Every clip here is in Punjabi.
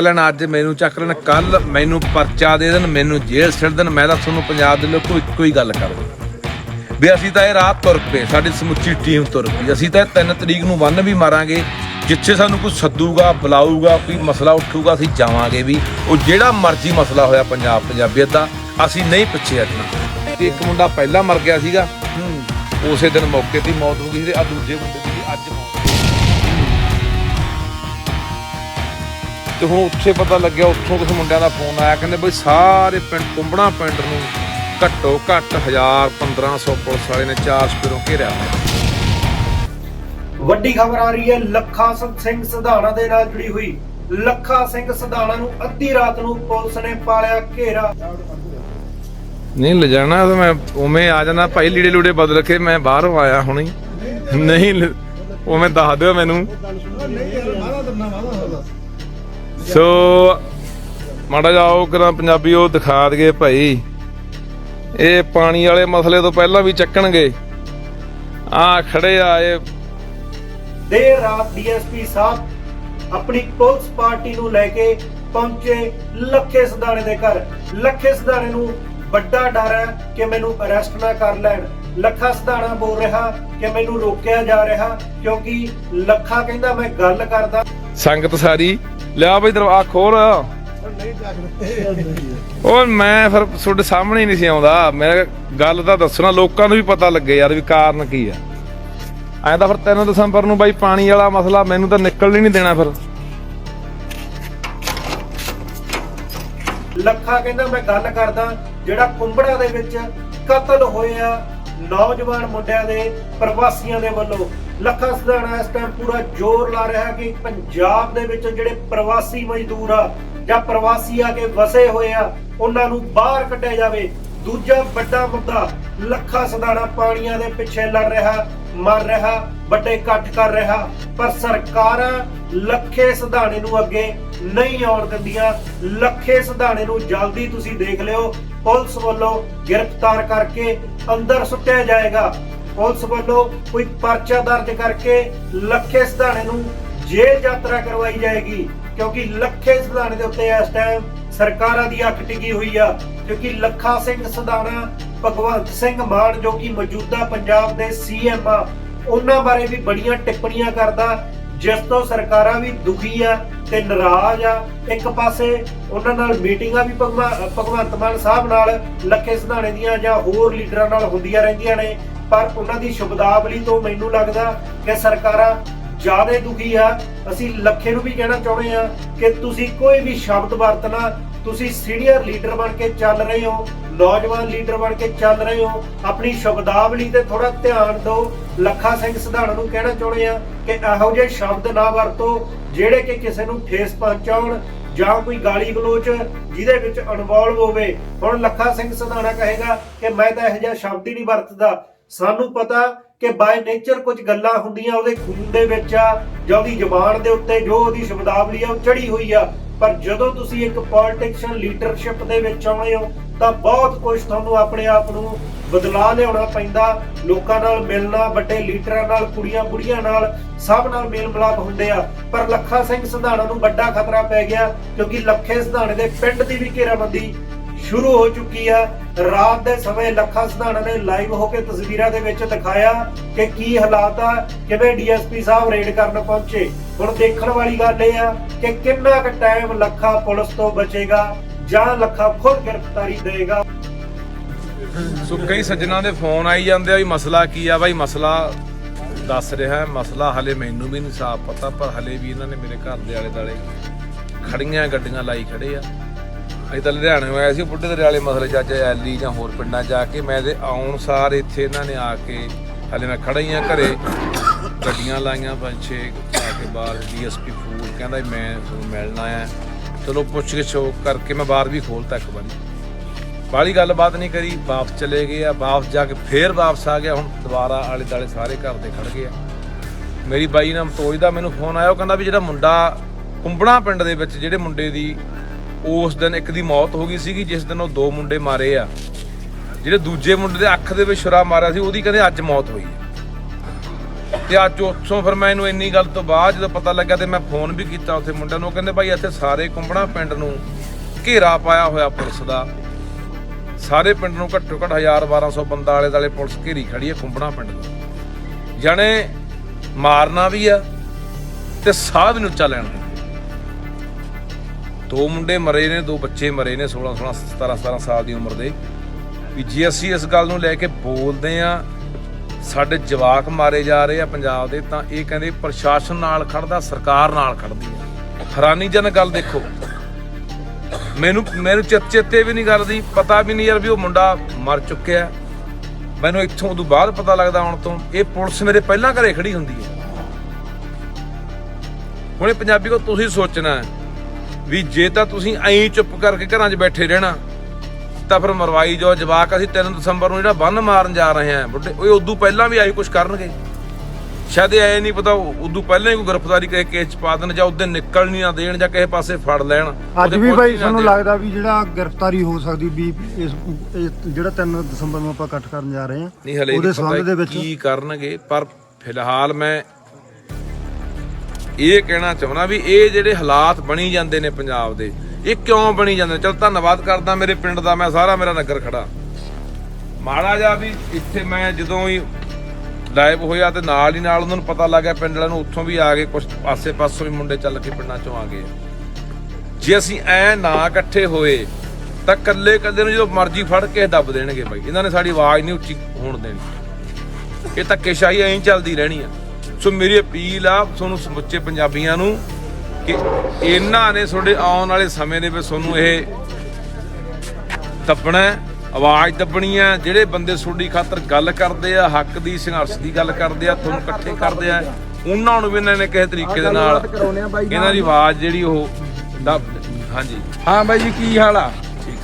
ਲੈਣ ਅੱਜ ਮੈਨੂੰ ਚੱਕ ਲੈਣ ਕੱਲ ਮੈਨੂੰ ਪਰਚਾ ਦੇ ਦੇਣ, ਮੈਨੂੰ ਜੇਲ੍ਹ ਛੱਡ ਦੇਣ, ਮੈਂ ਤਾਂ ਤੁਹਾਨੂੰ ਪੰਜਾਬ ਦੇ ਲੋਕੋ ਇੱਕੋ ਹੀ ਗੱਲ ਕਰ ਵੀ ਅਸੀਂ ਤਾਂ ਇਹ ਰਾਤ ਤੁਰ ਪਏ, ਸਾਡੀ ਸਮੁੱਚੀ ਟੀਮ ਤੁਰ ਪਈ, ਅਸੀਂ ਤਾਂ 3 ਤਰੀਕ ਨੂੰ ਵੰਨ ਵੀ ਮਾਰਾਂਗੇ, ਜਿੱਥੇ ਸਾਨੂੰ ਕੋਈ ਸੱਦੂਗਾ, ਬੁਲਾਊਗਾ, ਕੋਈ ਮਸਲਾ ਉੱਠੂਗਾ, ਅਸੀਂ ਜਾਵਾਂਗੇ ਵੀ। ਉਹ ਜਿਹੜਾ ਮਰਜ਼ੀ ਮਸਲਾ ਹੋਇਆ ਪੰਜਾਬ, ਪੰਜਾਬੀਅਤ ਦਾ, ਅਸੀਂ ਨਹੀਂ ਪਿੱਛੇ ਹਟਣਾ। ਇੱਕ ਮੁੰਡਾ ਪਹਿਲਾਂ ਮਰ ਗਿਆ ਸੀਗਾ ਉਸੇ ਦਿਨ ਮੌਕੇ ਤੇ ਮੌਤ ਹੋ ਗਈ ਸੀ ਆ ਦੂਜੇ ਮੁੰਡੇ ਤੇ ਹੁਣ ਉੱਥੇ ਪਤਾ ਲੱਗਿਆ ਉੱਥੋਂ ਕਿਸੇ ਮੁੰਡਿਆਂ ਦਾ ਫੋਨ ਆਇਆ ਕਹਿੰਦੇ ਬਈ ਸਾਰੇ ਪਿੰਡ ਕੁੰਬੜਾ ਪਿੰਡ ਨੂੰ ਘੱਟੋ ਘੱਟ 1000 1500 ਪੁਲਿਸ ਵਾਲੇ ਨੇ ਚਾਰ ਸਪਿਰੋਂ ਘੇਰਿਆ। ਵੱਡੀ ਖਬਰ ਆ ਰਹੀ ਹੈ ਲੱਖਾ ਸਿੰਘ ਸਧਾਣਾ ਦੇ ਨਾਲ ਜੁੜੀ ਹੋਈ। ਲੱਖਾ ਸਿੰਘ ਸਧਾਣਾ ਨੂੰ ਅੱਧੀ ਰਾਤ ਨੂੰ ਪੁਲਿਸ ਨੇ ਪਾਲਿਆ ਘੇਰਾ। ਨਹੀਂ ਲਿਜਾਣਾ ਤਾਂ ਮੈਂ ਉਵੇਂ ਆ ਜਾਣਾ। ਭਾਈ ਲੀੜੇ ਲੂੜੇ ਬਦਲ ਕੇ ਮੈਂ ਬਾਹਰੋਂ ਆਇਆ ਹੁਣੀ। ਨਹੀਂ ਉਵੇਂ ਦੱਸ ਦਿਓ ਮੈਨੂੰ। ਸੋ ਮਾੜਾ ਜਾਓ ਕਰਾਂ ਪੰਜਾਬੀ ਉਹ ਦਿਖਾ ਦਈਏ ਭਾਈ। ਇਹ ਪਾਣੀ ਵਾਲੇ ਮਸਲੇ ਤੋਂ ਪਹਿਲਾਂ ਵੀ ਚੱਕਣਗੇ। ਆ ਖੜੇ ਆ ਇਹ। ਦੇਰ ਰਾਤ ਡੀਐਸਪੀ ਸਾਹਿਬ ਆਪਣੀ ਪੁਲਿਸ ਪਾਰਟੀ ਨੂੰ ਲੈ ਕੇ ਪਹੁੰਚੇ ਲੱਖੇ ਸਧਾਣੇ ਦੇ ਘਰ। ਲੱਖੇ ਸਧਾਣੇ ਨੂੰ ਵੱਡਾ ਡਰ ਹੈ ਕਿ ਮੈਨੂੰ ਅਰੈਸਟ ਨਾ ਕਰ ਲੈਣ। ਲੱਖਾ ਸਧਾਣਾ ਬੋਲ ਰਿਹਾ ਕਿ ਮੈਨੂੰ ਰੋਕਿਆ ਜਾ ਰਿਹਾ ਕਿਉਂਕਿ ਲੱਖਾ ਕਹਿੰਦਾ ਮੈਂ ਗੱਲ ਕਰਦਾ। ਸੰਗਤ ਸਾਰੀ ਲਿਆ ਬਈ ਦਰਵਾ ਖੋਲ। ਉਹ ਮੈਂ ਫਿਰ ਤੁਹਾਡੇ ਸਾਹਮਣੇ ਨਹੀਂ ਸੀ ਆਉਂਦਾ। ਮੈਂ ਗੱਲ ਤਾਂ ਦੱਸਣਾ, ਲੋਕਾਂ ਨੂੰ ਵੀ ਪਤਾ ਲੱਗੇ ਯਾਰ ਵੀ ਕਾਰਨ ਕੀ ਆ। ਐਂ ਤਾਂ ਫਿਰ 3 ਦਸੰਬਰ ਨੂੰ ਬਾਈ ਪਾਣੀ ਵਾਲਾ ਮਸਲਾ, ਮੈਨੂੰ ਤਾਂ ਨਿਕਲ ਹੀ ਨਹੀਂ ਦੇਣਾ ਫਿਰ। ਲੱਖਾ ਕਹਿੰਦਾ, ਮੈਂ ਗੱਲ ਕਰਦਾ, ਜਿਹੜਾ ਕੁੰਬੜਾ ਦੇ ਵਿੱਚ ਕਤਲ ਹੋਇਆ ਨੌਜਵਾਨ ਮੁੰਡਿਆਂ ਦੇ, ਪ੍ਰਵਾਸੀਆਂ ਦੇ ਵੱਲੋਂ। ਲੱਖਾ ਸਦਾਣਾ ਇਸ ਟਾਈਮ ਪੂਰਾ ਜ਼ੋਰ ਲਾ ਰਿਹਾ ਕਿ ਪੰਜਾਬ ਦੇ ਵਿੱਚ ਜਿਹੜੇ ਪ੍ਰਵਾਸੀ ਮਜ਼ਦੂਰ ਆ ਜਾਂ ਪ੍ਰਵਾਸੀ ਆ ਕੇ ਵਸੇ ਹੋਏ ਆ, ਉਹਨਾਂ ਨੂੰ ਬਾਹਰ ਕੱਢਿਆ ਜਾਵੇ। ਦੂਜਾ ਵੱਡਾ ਮੁੱਦਾ, ਲੱਖਾ ਸਦਾਣਾ ਪਾਣੀਆਂ ਦੇ ਪਿੱਛੇ ਲੜ ਰਿਹਾ, ਮਰ ਰਿਹਾ, ਵੱਡੇ ਇਕੱਠ ਕਰ ਰਿਹਾ, ਪਰ ਸਰਕਾਰਾਂ ਲੱਖੇ ਸਧਾਣੇ ਨੂੰ ਅੱਗੇ ਨਹੀਂ ਆਉਣ ਦਿੰਦੀਆਂ। ਲੱਖੇ ਸਧਾਣੇ ਨੂੰ ਜਲਦੀ ਤੁਸੀਂ ਦੇਖ ਲਿਓ, ਪੁਲਿਸ ਵੱਲੋਂ ਗ੍ਰਿਫਤਾਰ ਕਰਕੇ ਅੰਦਰ ਸੁੱਟਿਆ ਜਾਏਗਾ। ਪੁਲਿਸ ਵੱਲੋਂ ਕੋਈ ਪਰਚਾ ਦਰਜ ਕਰਕੇ ਲੱਖੇ ਸਧਾਣੇ ਨੂੰ ਜੇਲ੍ਹ ਯਾਤਰਾ ਕਰਵਾਈ ਜਾਏਗੀ, ਕਿਉਂਕਿ ਲੱਖੇ ਸਧਾਣੇ ਦੇ ਉੱਤੇ ਇਸ ਟਾਈਮ ਸਰਕਾਰਾਂ ਦੀ ਅੱਖ ਟਿਕੀ ਹੋਈ ਆ, ਕਿਉਂਕਿ ਲੱਖਾ ਸਿੰਘ ਸਧਾਣਾ, ਭਗਵੰਤ ਸਿੰਘ ਮਾਨ ਜੋ ਕਿ ਮੌਜੂਦਾ ਪੰਜਾਬ ਦੇ ਸੀਐਮ ਆ, ਉਹਨਾਂ ਬਾਰੇ ਵੀ ਬੜੀਆਂ ਟਿੱਪਣੀਆਂ ਕਰਦਾ, ਜਿਸ ਤੋਂ ਸਰਕਾਰਾਂ ਵੀ ਦੁਖੀ ਆ ਤੇ ਨਾਰਾਜ਼ ਆ। ਇੱਕ ਪਾਸੇ ਉਹਨਾਂ ਨਾਲ ਮੀਟਿੰਗਾਂ ਵੀ ਭਗਵਾ- ਭਗਵੰਤ ਮਾਨ ਸਾਹਿਬ ਨਾਲ ਲੱਖੇ ਸਧਾਣੇ ਦੀਆਂ ਜਾਂ ਹੋਰ ਲੀਡਰਾਂ ਨਾਲ ਹੁੰਦੀਆਂ ਰਹਿੰਦੀਆਂ ਨੇ ਪਰ ਉਹਨਾਂ ਦੀ ਸ਼ਬਦਾਵਲੀ ਤੋਂ ਮੈਨੂੰ ਲੱਗਦਾ ਕਿ ਸਰਕਾਰਾਂ ਜ਼ਿਆਦਾ ਦੁਖੀ ਆ। ਅਸੀਂ ਲੱਖੇ ਨੂੰ ਵੀ ਕਹਿਣਾ ਚਾਹੁੰਦੇ ਆ ਕਿ ਤੁਸੀਂ ਕੋਈ ਵੀ ਸ਼ਬਦ ਵਰਤਣਾ, ਤੁਸੀਂ ਸੀਨੀਅਰ ਲੀਡਰ ਬਣ ਕੇ ਚੱਲ ਰਹੇ ਹੋ, ਨੌਜਵਾਨ ਲੀਡਰ ਬਣ ਕੇ ਚੱਲ ਰਹੇ ਹੋ, ਆਪਣੀ ਸ਼ਬਦਾਵਲੀ ਤੇ ਥੋੜਾ ਧਿਆਨ ਦਿਓ। ਲੱਖਾ ਸਿੰਘ ਸਿਧਾਣਾ ਨੂੰ ਕਹਿਣਾ ਚਾਹੁੰਦੇ ਆ ਕਿ ਇਹੋ ਜਿਹੇ ਸ਼ਬਦ ਨਾ ਵਰਤੋ, ਜਿਹੜੇ ਕਿ ਕਿਸੇ ਨੂੰ ਠੇਸ ਪਹੁੰਚਾਉਣ ਜਾਂ ਕੋਈ ਗਾਲੀ ਗਲੋਚ ਜਿਹਦੇ ਵਿੱਚ ਇਨਵੋਲਵ ਹੋਵੇ। ਹੁਣ ਲੱਖਾ ਸਿੰਘ ਸਿਧਾਣਾ ਕਹੇਗਾ ਕਿ ਮੈਂ ਤਾਂ ਇਹੋ ਜਿਹਾ ਸ਼ਬਦ ਹੀ ਨਹੀਂ ਵਰਤਦਾ। ਸਾਨੂੰ ਪਤਾ ਕਿ ਬਾਈ ਨੇਚਰ ਕੁਝ ਗੱਲਾਂ ਹੁੰਦੀਆਂ ਉਹਦੇ ਖੂਨ ਦੇ ਵਿੱਚ ਆ, ਜਾਂ ਉਹਦੀ ਜ਼ੁਬਾਨ ਦੇ ਉੱਤੇ ਜੋ ਉਹਦੀ ਸ਼ਬਦਾਵਲੀ ਆ, ਉਹ ਚੜੀ ਹੋਈ ਆ। ਪਰ ਜਦੋਂ ਤੁਸੀਂ ਇੱਕ ਪੋਲਿਟਿਕਸ਼ਨ ਲੀਡਰਸ਼ਿਪ ਦੇ ਵਿੱਚ ਆਉਣੇ ਹੋ, ਤਾਂ ਬਹੁਤ ਕੁਝ ਤੁਹਾਨੂੰ ਆਪਣੇ ਆਪ ਨੂੰ ਬਦਲਾ ਲਿਆਉਣਾ ਪੈਂਦਾ। ਲੋਕਾਂ ਨਾਲ ਮਿਲਣਾ, ਵੱਡੇ ਲੀਡਰਾਂ ਨਾਲ, ਕੁੜੀਆਂ ਬੁੜੀਆਂ ਨਾਲ, ਸਭ ਨਾਲ ਮੇਲ ਮਿਲਾਪ ਹੁੰਦੇ ਆ। ਪਰ ਲੱਖਾ ਸਿੰਘ ਸਿਧਾਣਾ ਨੂੰ ਵੱਡਾ ਖਤਰਾ ਪੈ ਗਿਆ, ਕਿਉਂਕਿ ਲੱਖੇ ਸਿਧਾਣੇ ਦੇ ਪਿੰਡ ਦੀ ਵੀ ਘੇਰਾਬੰਦੀ ਸ਼ੁਰੂ ਹੋ ਚੁੱਕੀ ਆ। ਰਾਤ ਦੇ ਸਮੇਂ ਲੱਖਾ ਸਿਧਾਣਾ ਨੇ ਲਾਈਵ ਹੋ ਕੇ ਤਸਵੀਰਾਂ ਦੇ ਵਿੱਚ ਦਿਖਾਇਆ ਕਿ ਕੀ ਹਾਲਾਤ ਆ, ਕਿਵੇਂ ਡੀਐਸਪੀ ਸਾਹਿਬ ਰੇਡ ਕਰਨ ਪਹੁੰਚੇ। ਹੁਣ ਦੇਖਣ ਵਾਲੀ ਗੱਲ ਇਹ ਆ ਕਿ ਕਿੰਨਾ ਕੁ ਟਾਈਮ ਲੱਖਾ ਪੁਲਿਸ ਤੋਂ ਬਚੇਗਾ ਜਾਂ ਲੱਖਾ ਖੁਦ ਗ੍ਰਿਫਤਾਰੀ ਦੇਗਾ ਸੋ ਕਈ ਸੱਜਣਾ ਦੇ ਫੋਨ ਆਈ ਜਾਂਦੇ ਆ ਵੀ ਮਸਲਾ ਕੀ ਆ ਬਾਈ, ਮਸਲਾ ਦੱਸ ਰਿਹਾ ਮਸਲਾ ਹਲੇ ਮੈਨੂੰ ਵੀ ਨਹੀਂ ਸਾਫ਼ ਪਤਾ, ਪਰ ਹਲੇ ਵੀ ਇਹਨਾਂ ਨੇ ਮੇਰੇ ਘਰ ਦੇ ਆਲੇ ਦਾਲੇ ਖੜੀਆਂ ਗੱਡੀਆਂ ਲਾਈ ਖੜੇ ਆ। ਅਸੀਂ ਤਾਂ ਲੁਧਿਆਣੇ ਆਇਆ ਸੀ, ਬੁੱਢੇ ਦਰਿਆਲੇ ਮਸਲੇ ਚ ਅੱਜ ਐਲੀ ਜਾਂ ਹੋਰ ਪਿੰਡਾਂ ਜਾ ਕੇ ਮੈਂ ਤੇ ਆਉਣ ਸਾਰ ਇੱਥੇ ਇਹਨਾਂ ਨੇ ਆ ਕੇ, ਹਲੇ ਮੈਂ ਖੜਾ ਹੀ ਆ ਘਰੇ, ਗੱਡੀਆਂ ਲਾਈਆਂ ਪੰਜ ਛੇ, ਆ ਕੇ ਬਾਹਰ ਡੀਐਸਪੀ ਫੂਲ ਕਹਿੰਦਾ ਵੀ ਮੈਂ ਤੁਹਾਨੂੰ ਮਿਲਣ ਆਇਆ। ਚਲੋ ਪੁੱਛ ਕੇ ਸ਼ੋਕ ਕਰਕੇ ਮੈਂ ਬਾਹਰ ਵੀ ਖੋਲਤਾ ਤੱਕ ਵਾਰੀ। ਬਾਲੀ ਗੱਲਬਾਤ ਨਹੀਂ ਕਰੀ, ਵਾਪਸ ਚਲੇ ਗਏ ਆ, ਵਾਪਸ ਜਾ ਕੇ ਫੇਰ ਵਾਪਸ ਆ ਗਿਆ, ਹੁਣ ਦੁਬਾਰਾ ਆਲੇ ਦਾਲੇ ਸਾਰੇ ਘਰ ਦੇ ਖੜ ਗਏ ਆ। ਮੇਰੀ ਬਾਈ ਨਾਮ ਤੋਜ ਦਾ ਮੈਨੂੰ ਫੋਨ ਆਇਆ, ਉਹ ਕਹਿੰਦਾ ਵੀ ਜਿਹੜਾ ਮੁੰਡਾ ਕੁੰਬਣਾ ਪਿੰਡ ਦੇ ਵਿੱਚ, ਜਿਹੜੇ ਮੁੰਡੇ ਦੀ ਉਸ ਦਿਨ ਇੱਕ ਦੀ ਮੌਤ ਹੋ ਗਈ ਸੀਗੀ, ਜਿਸ ਦਿਨ ਉਹ ਦੋ ਮੁੰਡੇ ਮਾਰੇ ਆ। ਜਿਹੜੇ ਦੂਜੇ ਮੁੰਡੇ ਦੇ ਅੱਖ ਦੇ ਵਿੱਚ ਛੁਰਾ ਮਾਰਿਆ ਸੀ, ਉਹਦੀ ਕਹਿੰਦੇ ਅੱਜ ਮੌਤ ਹੋਈ। ਤੇ ਅੱਜ ਉੱਥੋਂ ਫਿਰ ਮੈਨੂੰ ਇੰਨੀ ਗੱਲ ਤੋਂ ਬਾਅਦ ਜਦੋਂ ਪਤਾ ਲੱਗਾ ਤੇ ਮੈਂ ਫੋਨ ਵੀ ਕੀਤਾ ਉੱਥੇ ਮੁੰਡਿਆਂ ਨੂੰ ਕਹਿੰਦੇ ਭਾਈ ਇੱਥੇ ਸਾਰੇ ਕੁੰਬੜਾ ਪਿੰਡ ਨੂੰ ਘੇਰਾ ਪਾਇਆ ਹੋਇਆ ਪੁਲਿਸ ਦਾ। ਸਾਰੇ ਪਿੰਡ ਨੂੰ ਘੱਟੋ ਘੱਟ 1000 1200 ਬੰਦਾ ਆਲੇ ਦਾਲੇ ਪੁਲਿਸ ਘੇਰੀ ਖੜੀ ਹੈ ਕੁੰਬੜਾ ਪਿੰਡ ਨੂੰ ਜਾਣੇ ਮਾਰਨਾ ਵੀ ਆ ਤੇ ਸਾਹ ਵੀ ਨੂੰ ਉੱਚਾ ਲੈਣਾ। ਦੋ ਮੁੰਡੇ ਮਰੇ ਨੇ, ਦੋ ਬੱਚੇ ਮਰੇ ਨੇ 16 16 17 17 ਸਾਲ ਦੀ ਉਮਰ ਦੇ। ਵੀ ਜੇ ਅਸੀਂ ਇਸ ਗੱਲ ਨੂੰ ਲੈ ਕੇ ਬੋਲਦੇ ਆ ਸਾਡੇ ਜਵਾਕ ਮਾਰੇ ਜਾ ਰਹੇ ਆ ਪੰਜਾਬ ਦੇ, ਤਾਂ ਇਹ ਕਹਿੰਦੇ ਪ੍ਰਸ਼ਾਸਨ ਨਾਲ ਖੜਦਾ, ਸਰਕਾਰ ਨਾਲ ਖੜਦੀ ਆ। ਹੈਰਾਨੀਜਨਕ ਗੱਲ ਦੇਖੋ। ਮੈਨੂੰ ਮੈਨੂੰ ਚਿੱਤ ਚੇਤੇ ਵੀ ਨਹੀਂ ਕਰਦੀ, ਪਤਾ ਵੀ ਨਹੀਂ ਯਾਰ ਵੀ ਉਹ ਮੁੰਡਾ ਮਰ ਚੁੱਕਿਆ ਮੈਨੂੰ ਇੱਥੋਂ ਉਦੋਂ ਬਾਅਦ ਪਤਾ ਲੱਗਦਾ ਆਉਣ ਤੋਂ, ਇਹ ਪੁਲਿਸ ਮੇਰੇ ਪਹਿਲਾਂ ਘਰੇ ਖੜੀ ਹੁੰਦੀ ਹੈ। ਹੁਣ ਇਹ ਪੰਜਾਬੀ ਕੋ ਤੁਸੀਂ ਸੋਚਣਾ ਹੈ ਵੀ ਜੇ ਤਾਂ ਤੁਸੀਂ ਐਂ ਚੁੱਪ ਕਰਕੇ ਘਰਾਂ 'ਚ ਬੈਠੇ ਰਹਿਣਾ ਤਾਂ ਫਿਰ ਮਰਵਾਈ ਜੋ ਜਵਾਕ ਅਸੀਂ 3 ਦਸੰਬਰ ਨੂੰ ਜਿਹੜਾ ਬੰਨ ਮਾਰਨ ਜਾ ਰਹੇ ਹਾਂ ਬੁੱਢੇ ਉਹ ਉਦੋਂ ਪਹਿਲਾਂ ਵੀ ਆਈ ਕੁਝ ਕਰਨਗੇ। ਸ਼ਾਇਦ ਐ ਨਹੀਂ ਪਤਾ ਉਦੋਂ ਪਹਿਲਾਂ ਹੀ ਕੋਈ ਗ੍ਰਿਫਤਾਰੀ ਕਿਸੇ ਕੇਸ ਚ ਪਾ ਦੇਣ ਜਾਂ ਉਦੋਂ ਨਿਕਲ ਨਹੀਂ ਨਾ ਦੇਣ ਜਾਂ ਕਿਸੇ ਪਾਸੇ ਫੜ ਲੈਣ। ਅੱਜ ਉਹਦੇ ਵੀ ਨਾ ਸਾਨੂੰ। ਲੱਗਦਾ ਵੀ ਜਿਹੜਾ ਗ੍ਰਿਫਤਾਰੀ ਹੋ ਸਕਦੀ ਵੀ ਇਸ ਜਿਹੜਾ 3 ਦਸੰਬਰ ਨੂੰ ਆਪਾਂ ਇਕੱਠ ਕਰਨ ਜਾ ਰਹੇ ਹਾਂ ਉਹਦੇ ਸੰਬੰਧ ਦੇ ਵਿੱਚ ਕੀ ਕਰਨਗੇ ਪਰ ਫਿਲਹਾਲ ਮੈਂ ਇਹ ਕਹਿਣਾ ਚਾਹੁੰਦਾ ਵੀ ਇਹ ਜਿਹੜੇ ਹਾਲਾਤ ਬਣੀ ਜਾਂਦੇ ਨੇ ਪੰਜਾਬ ਦੇ, ਇਹ ਕਿਉਂ ਬਣੀ ਜਾਂਦੇ ਚਲ ਧੰਨਵਾਦ ਕਰਦਾ ਮੇਰੇ ਪਿੰਡ ਦਾ, ਮੈਂ ਸਾਰਾ ਮੇਰਾ ਨਗਰ ਖੜਾ। ਮਾੜਾ ਜਿਹਾ ਵੀ ਇੱਥੇ ਮੈਂ ਜਦੋਂ ਹੀ ਲਾਈਵ ਹੋਇਆ ਤੇ ਨਾਲ ਹੀ ਨਾਲ ਉਹਨਾਂ ਨੂੰ ਪਤਾ ਲੱਗ ਗਿਆ, ਪਿੰਡ ਵਾਲਿਆਂ ਨੂੰ ਉੱਥੋਂ ਵੀ ਆ ਗਏ ਕੁਝ ਆਸੇ ਪਾਸੋਂ ਵੀ ਮੁੰਡੇ ਚੱਲ ਕੇ ਪਿੰਡਾਂ ਚੋਂ ਆ ਗਏ। ਜੇ ਅਸੀਂ ਐ ਨਾ ਇਕੱਠੇ ਹੋਏ, ਤਾਂ ਕੱਲੇ ਕੱਲੇ ਨੂੰ ਜਦੋਂ ਮਰਜ਼ੀ ਫੜ ਕੇ ਦੱਬ ਦੇਣਗੇ ਬਾਈ। ਇਹਨਾਂ ਨੇ ਸਾਡੀ ਆਵਾਜ਼ ਨਹੀਂ ਉੱਚੀ ਹੋਣ ਦੇਣੀ। ਇਹ ਧੱਕੇਸ਼ਾਹੀ ਐਂ ਚੱਲਦੀ ਰਹਿਣੀ ਆ। ਸੋ ਮੇਰੀ ਅਪੀਲ ਆ ਤੁਹਾਨੂੰ ਸਮੁੱਚੇ ਪੰਜਾਬੀਆਂ ਨੂੰ ਕਿ ਇਹਨਾਂ ਨੇ ਤੁਹਾਡੇ ਆਉਣ ਵਾਲੇ ਸਮੇਂ ਦੇ ਵਿੱਚ ਤੁਹਾਨੂੰ ਇਹ ਦੱਬਣਾ ਆਵਾਜ਼ ਦੱਬਣੀ ਆ ਜਿਹੜੇ ਬੰਦੇ ਤੁਹਾਡੀ ਖਾਤਰ ਗੱਲ ਕਰਦੇ ਆ ਹੱਕ ਦੀ ਸੰਘਰਸ਼ ਦੀ ਗੱਲ ਕਰਦੇ ਆ ਤੁਹਾਨੂੰ ਇਕੱਠੇ ਕਰਦੇ ਆ ਉਹਨਾਂ ਨੂੰ ਵੀ ਇਹਨਾਂ ਨੇ ਕਿਸੇ ਤਰੀਕੇ ਦੇ ਨਾਲ ਇਹਨਾਂ ਦੀ ਆਵਾਜ਼ ਜਿਹੜੀ ਉਹ ਦੱਬ ਹਾਂਜੀ। ਹਾਂ ਬਾਈ ਜੀ ਕੀ ਹਾਲ ਆ?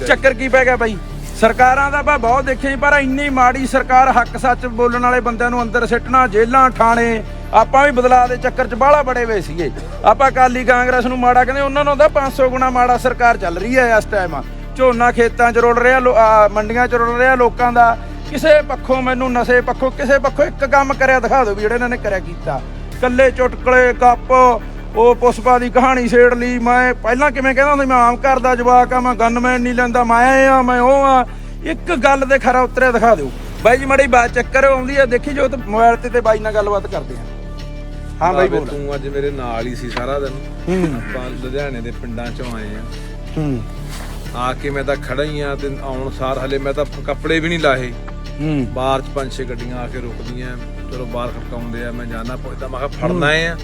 ਚੱਕਰ ਕੀ ਪੈ ਗਿਆ ਬਾਈ? ਸਰਕਾਰਾਂ ਦਾ ਆਪਾਂ ਬਹੁਤ ਦੇਖਿਆ ਜੀ, ਪਰ ਇੰਨੀ ਮਾੜੀ ਸਰਕਾਰ ਹੱਕ ਸੱਚ ਬੋਲਣ ਵਾਲੇ ਬੰਦਿਆਂ ਨੂੰ ਅੰਦਰ ਸਿੱਟਣਾ ਜੇਲਾਂ ਠਾਣੇ ਆਪਾਂ ਵੀ ਬਦਲਾਅ ਦੇ ਚੱਕਰ 'ਚ ਬਾਹਲਾ ਬੜੇ ਹੋਏ ਸੀਗੇ। ਆਪਾਂ ਕਾਲੀ ਕਾਂਗਰਸ ਨੂੰ ਮਾੜਾ ਕਹਿੰਦੇ ਉਹਨਾਂ ਨੂੰ ਤਾਂ 500 ਗੁਣਾ ਮਾੜਾ ਸਰਕਾਰ ਚੱਲ ਰਹੀ ਹੈ ਇਸ ਟਾਈਮ ਝੋਨਾ ਖੇਤਾਂ 'ਚ ਰੁਲ ਰਿਹਾ ਮੰਡੀਆਂ 'ਚ ਰੁਲ ਰਿਹਾ ਲੋਕਾਂ ਦਾ। ਕਿਸੇ ਪੱਖੋਂ ਮੈਨੂੰ ਨਸ਼ੇ ਪੱਖੋਂ ਕਿਸੇ ਪੱਖੋਂ ਇੱਕ ਕੰਮ ਕਰਿਆ ਦਿਖਾ ਦਿਓ ਵੀ ਜਿਹੜੇ ਇਹਨਾਂ ਨੇ ਕਰਿਆ ਕੀਤਾ। ਕੱਲੇ ਚੁਟਕਲੇ ਕੱਪ ਉਹ ਪੁਸ਼ਪਾ ਦੀ ਕਹਾਣੀ ਛੇੜ ਲਈ। ਮੈਂ ਪਹਿਲਾਂ ਕਿਵੇਂ ਕਹਿੰਦਾ ਹੁੰਦਾ ਸੀ, ਮੈਂ ਆਮ ਘਰ ਦਾ ਜਵਾਕ ਆ ਮੈਂ ਗਨਮੈਨ ਨਹੀਂ ਲੈਂਦਾ ਮੈਂ ਆ ਮੈਂ ਉਹ ਆ। ਇੱਕ ਗੱਲ ਦੇ ਖਰਾ ਉਤਰਿਆ ਦਿਖਾ ਦਿਓ। ਬਾਈ ਜੀ ਮੜੀ ਬਾਤ ਚੱਕਰ ਆਉਂਦੀ ਆ ਦੇਖੀ ਜੋ ਤੇ ਮੋਬਾਈਲ ਤੇ ਤੇ ਬਾਈ ਨਾਲ ਗੱਲਬਾਤ ਕਰਦੇ ਆ। ਹਾਂ ਬਾਈ ਬੋਲ। ਤੂੰ ਅੱਜ ਮੇਰੇ ਨਾਲ ਹੀ ਸੀ ਸਾਰਾ ਦਿਨ। ਹੂੰ। ਆਪਾਂ ਲੁਧਿਆਣੇ ਦੇ ਪਿੰਡਾਂ ਚੋਂ ਆਏ ਆ। ਹੂੰ। ਆ ਕੇ ਮੈਂ ਤਾਂ ਖੜਾ ਹੀ ਆ ਤੇ ਆਉਣ ਸਾਰ ਹਲੇ ਮੈਂ ਤਾਂ ਕੱਪੜੇ ਵੀ ਨਹੀਂ ਲਾਹੇ ਹੂੰ। ਬਾਹਰ ਚ ਪੰਜ ਛੇ ਗੱਡੀਆਂ ਆ ਕੇ ਰੁਕਦੀਆਂ। ਚਲੋ ਬਾਹਰ ਖੜਕਾਉਂਦੇ ਆ ਮੈਂ ਜਾਣਾ ਪੁੱਛਦਾ ਮੈਂ ਕਿਹਾ ਫੜਨਾ ਆ?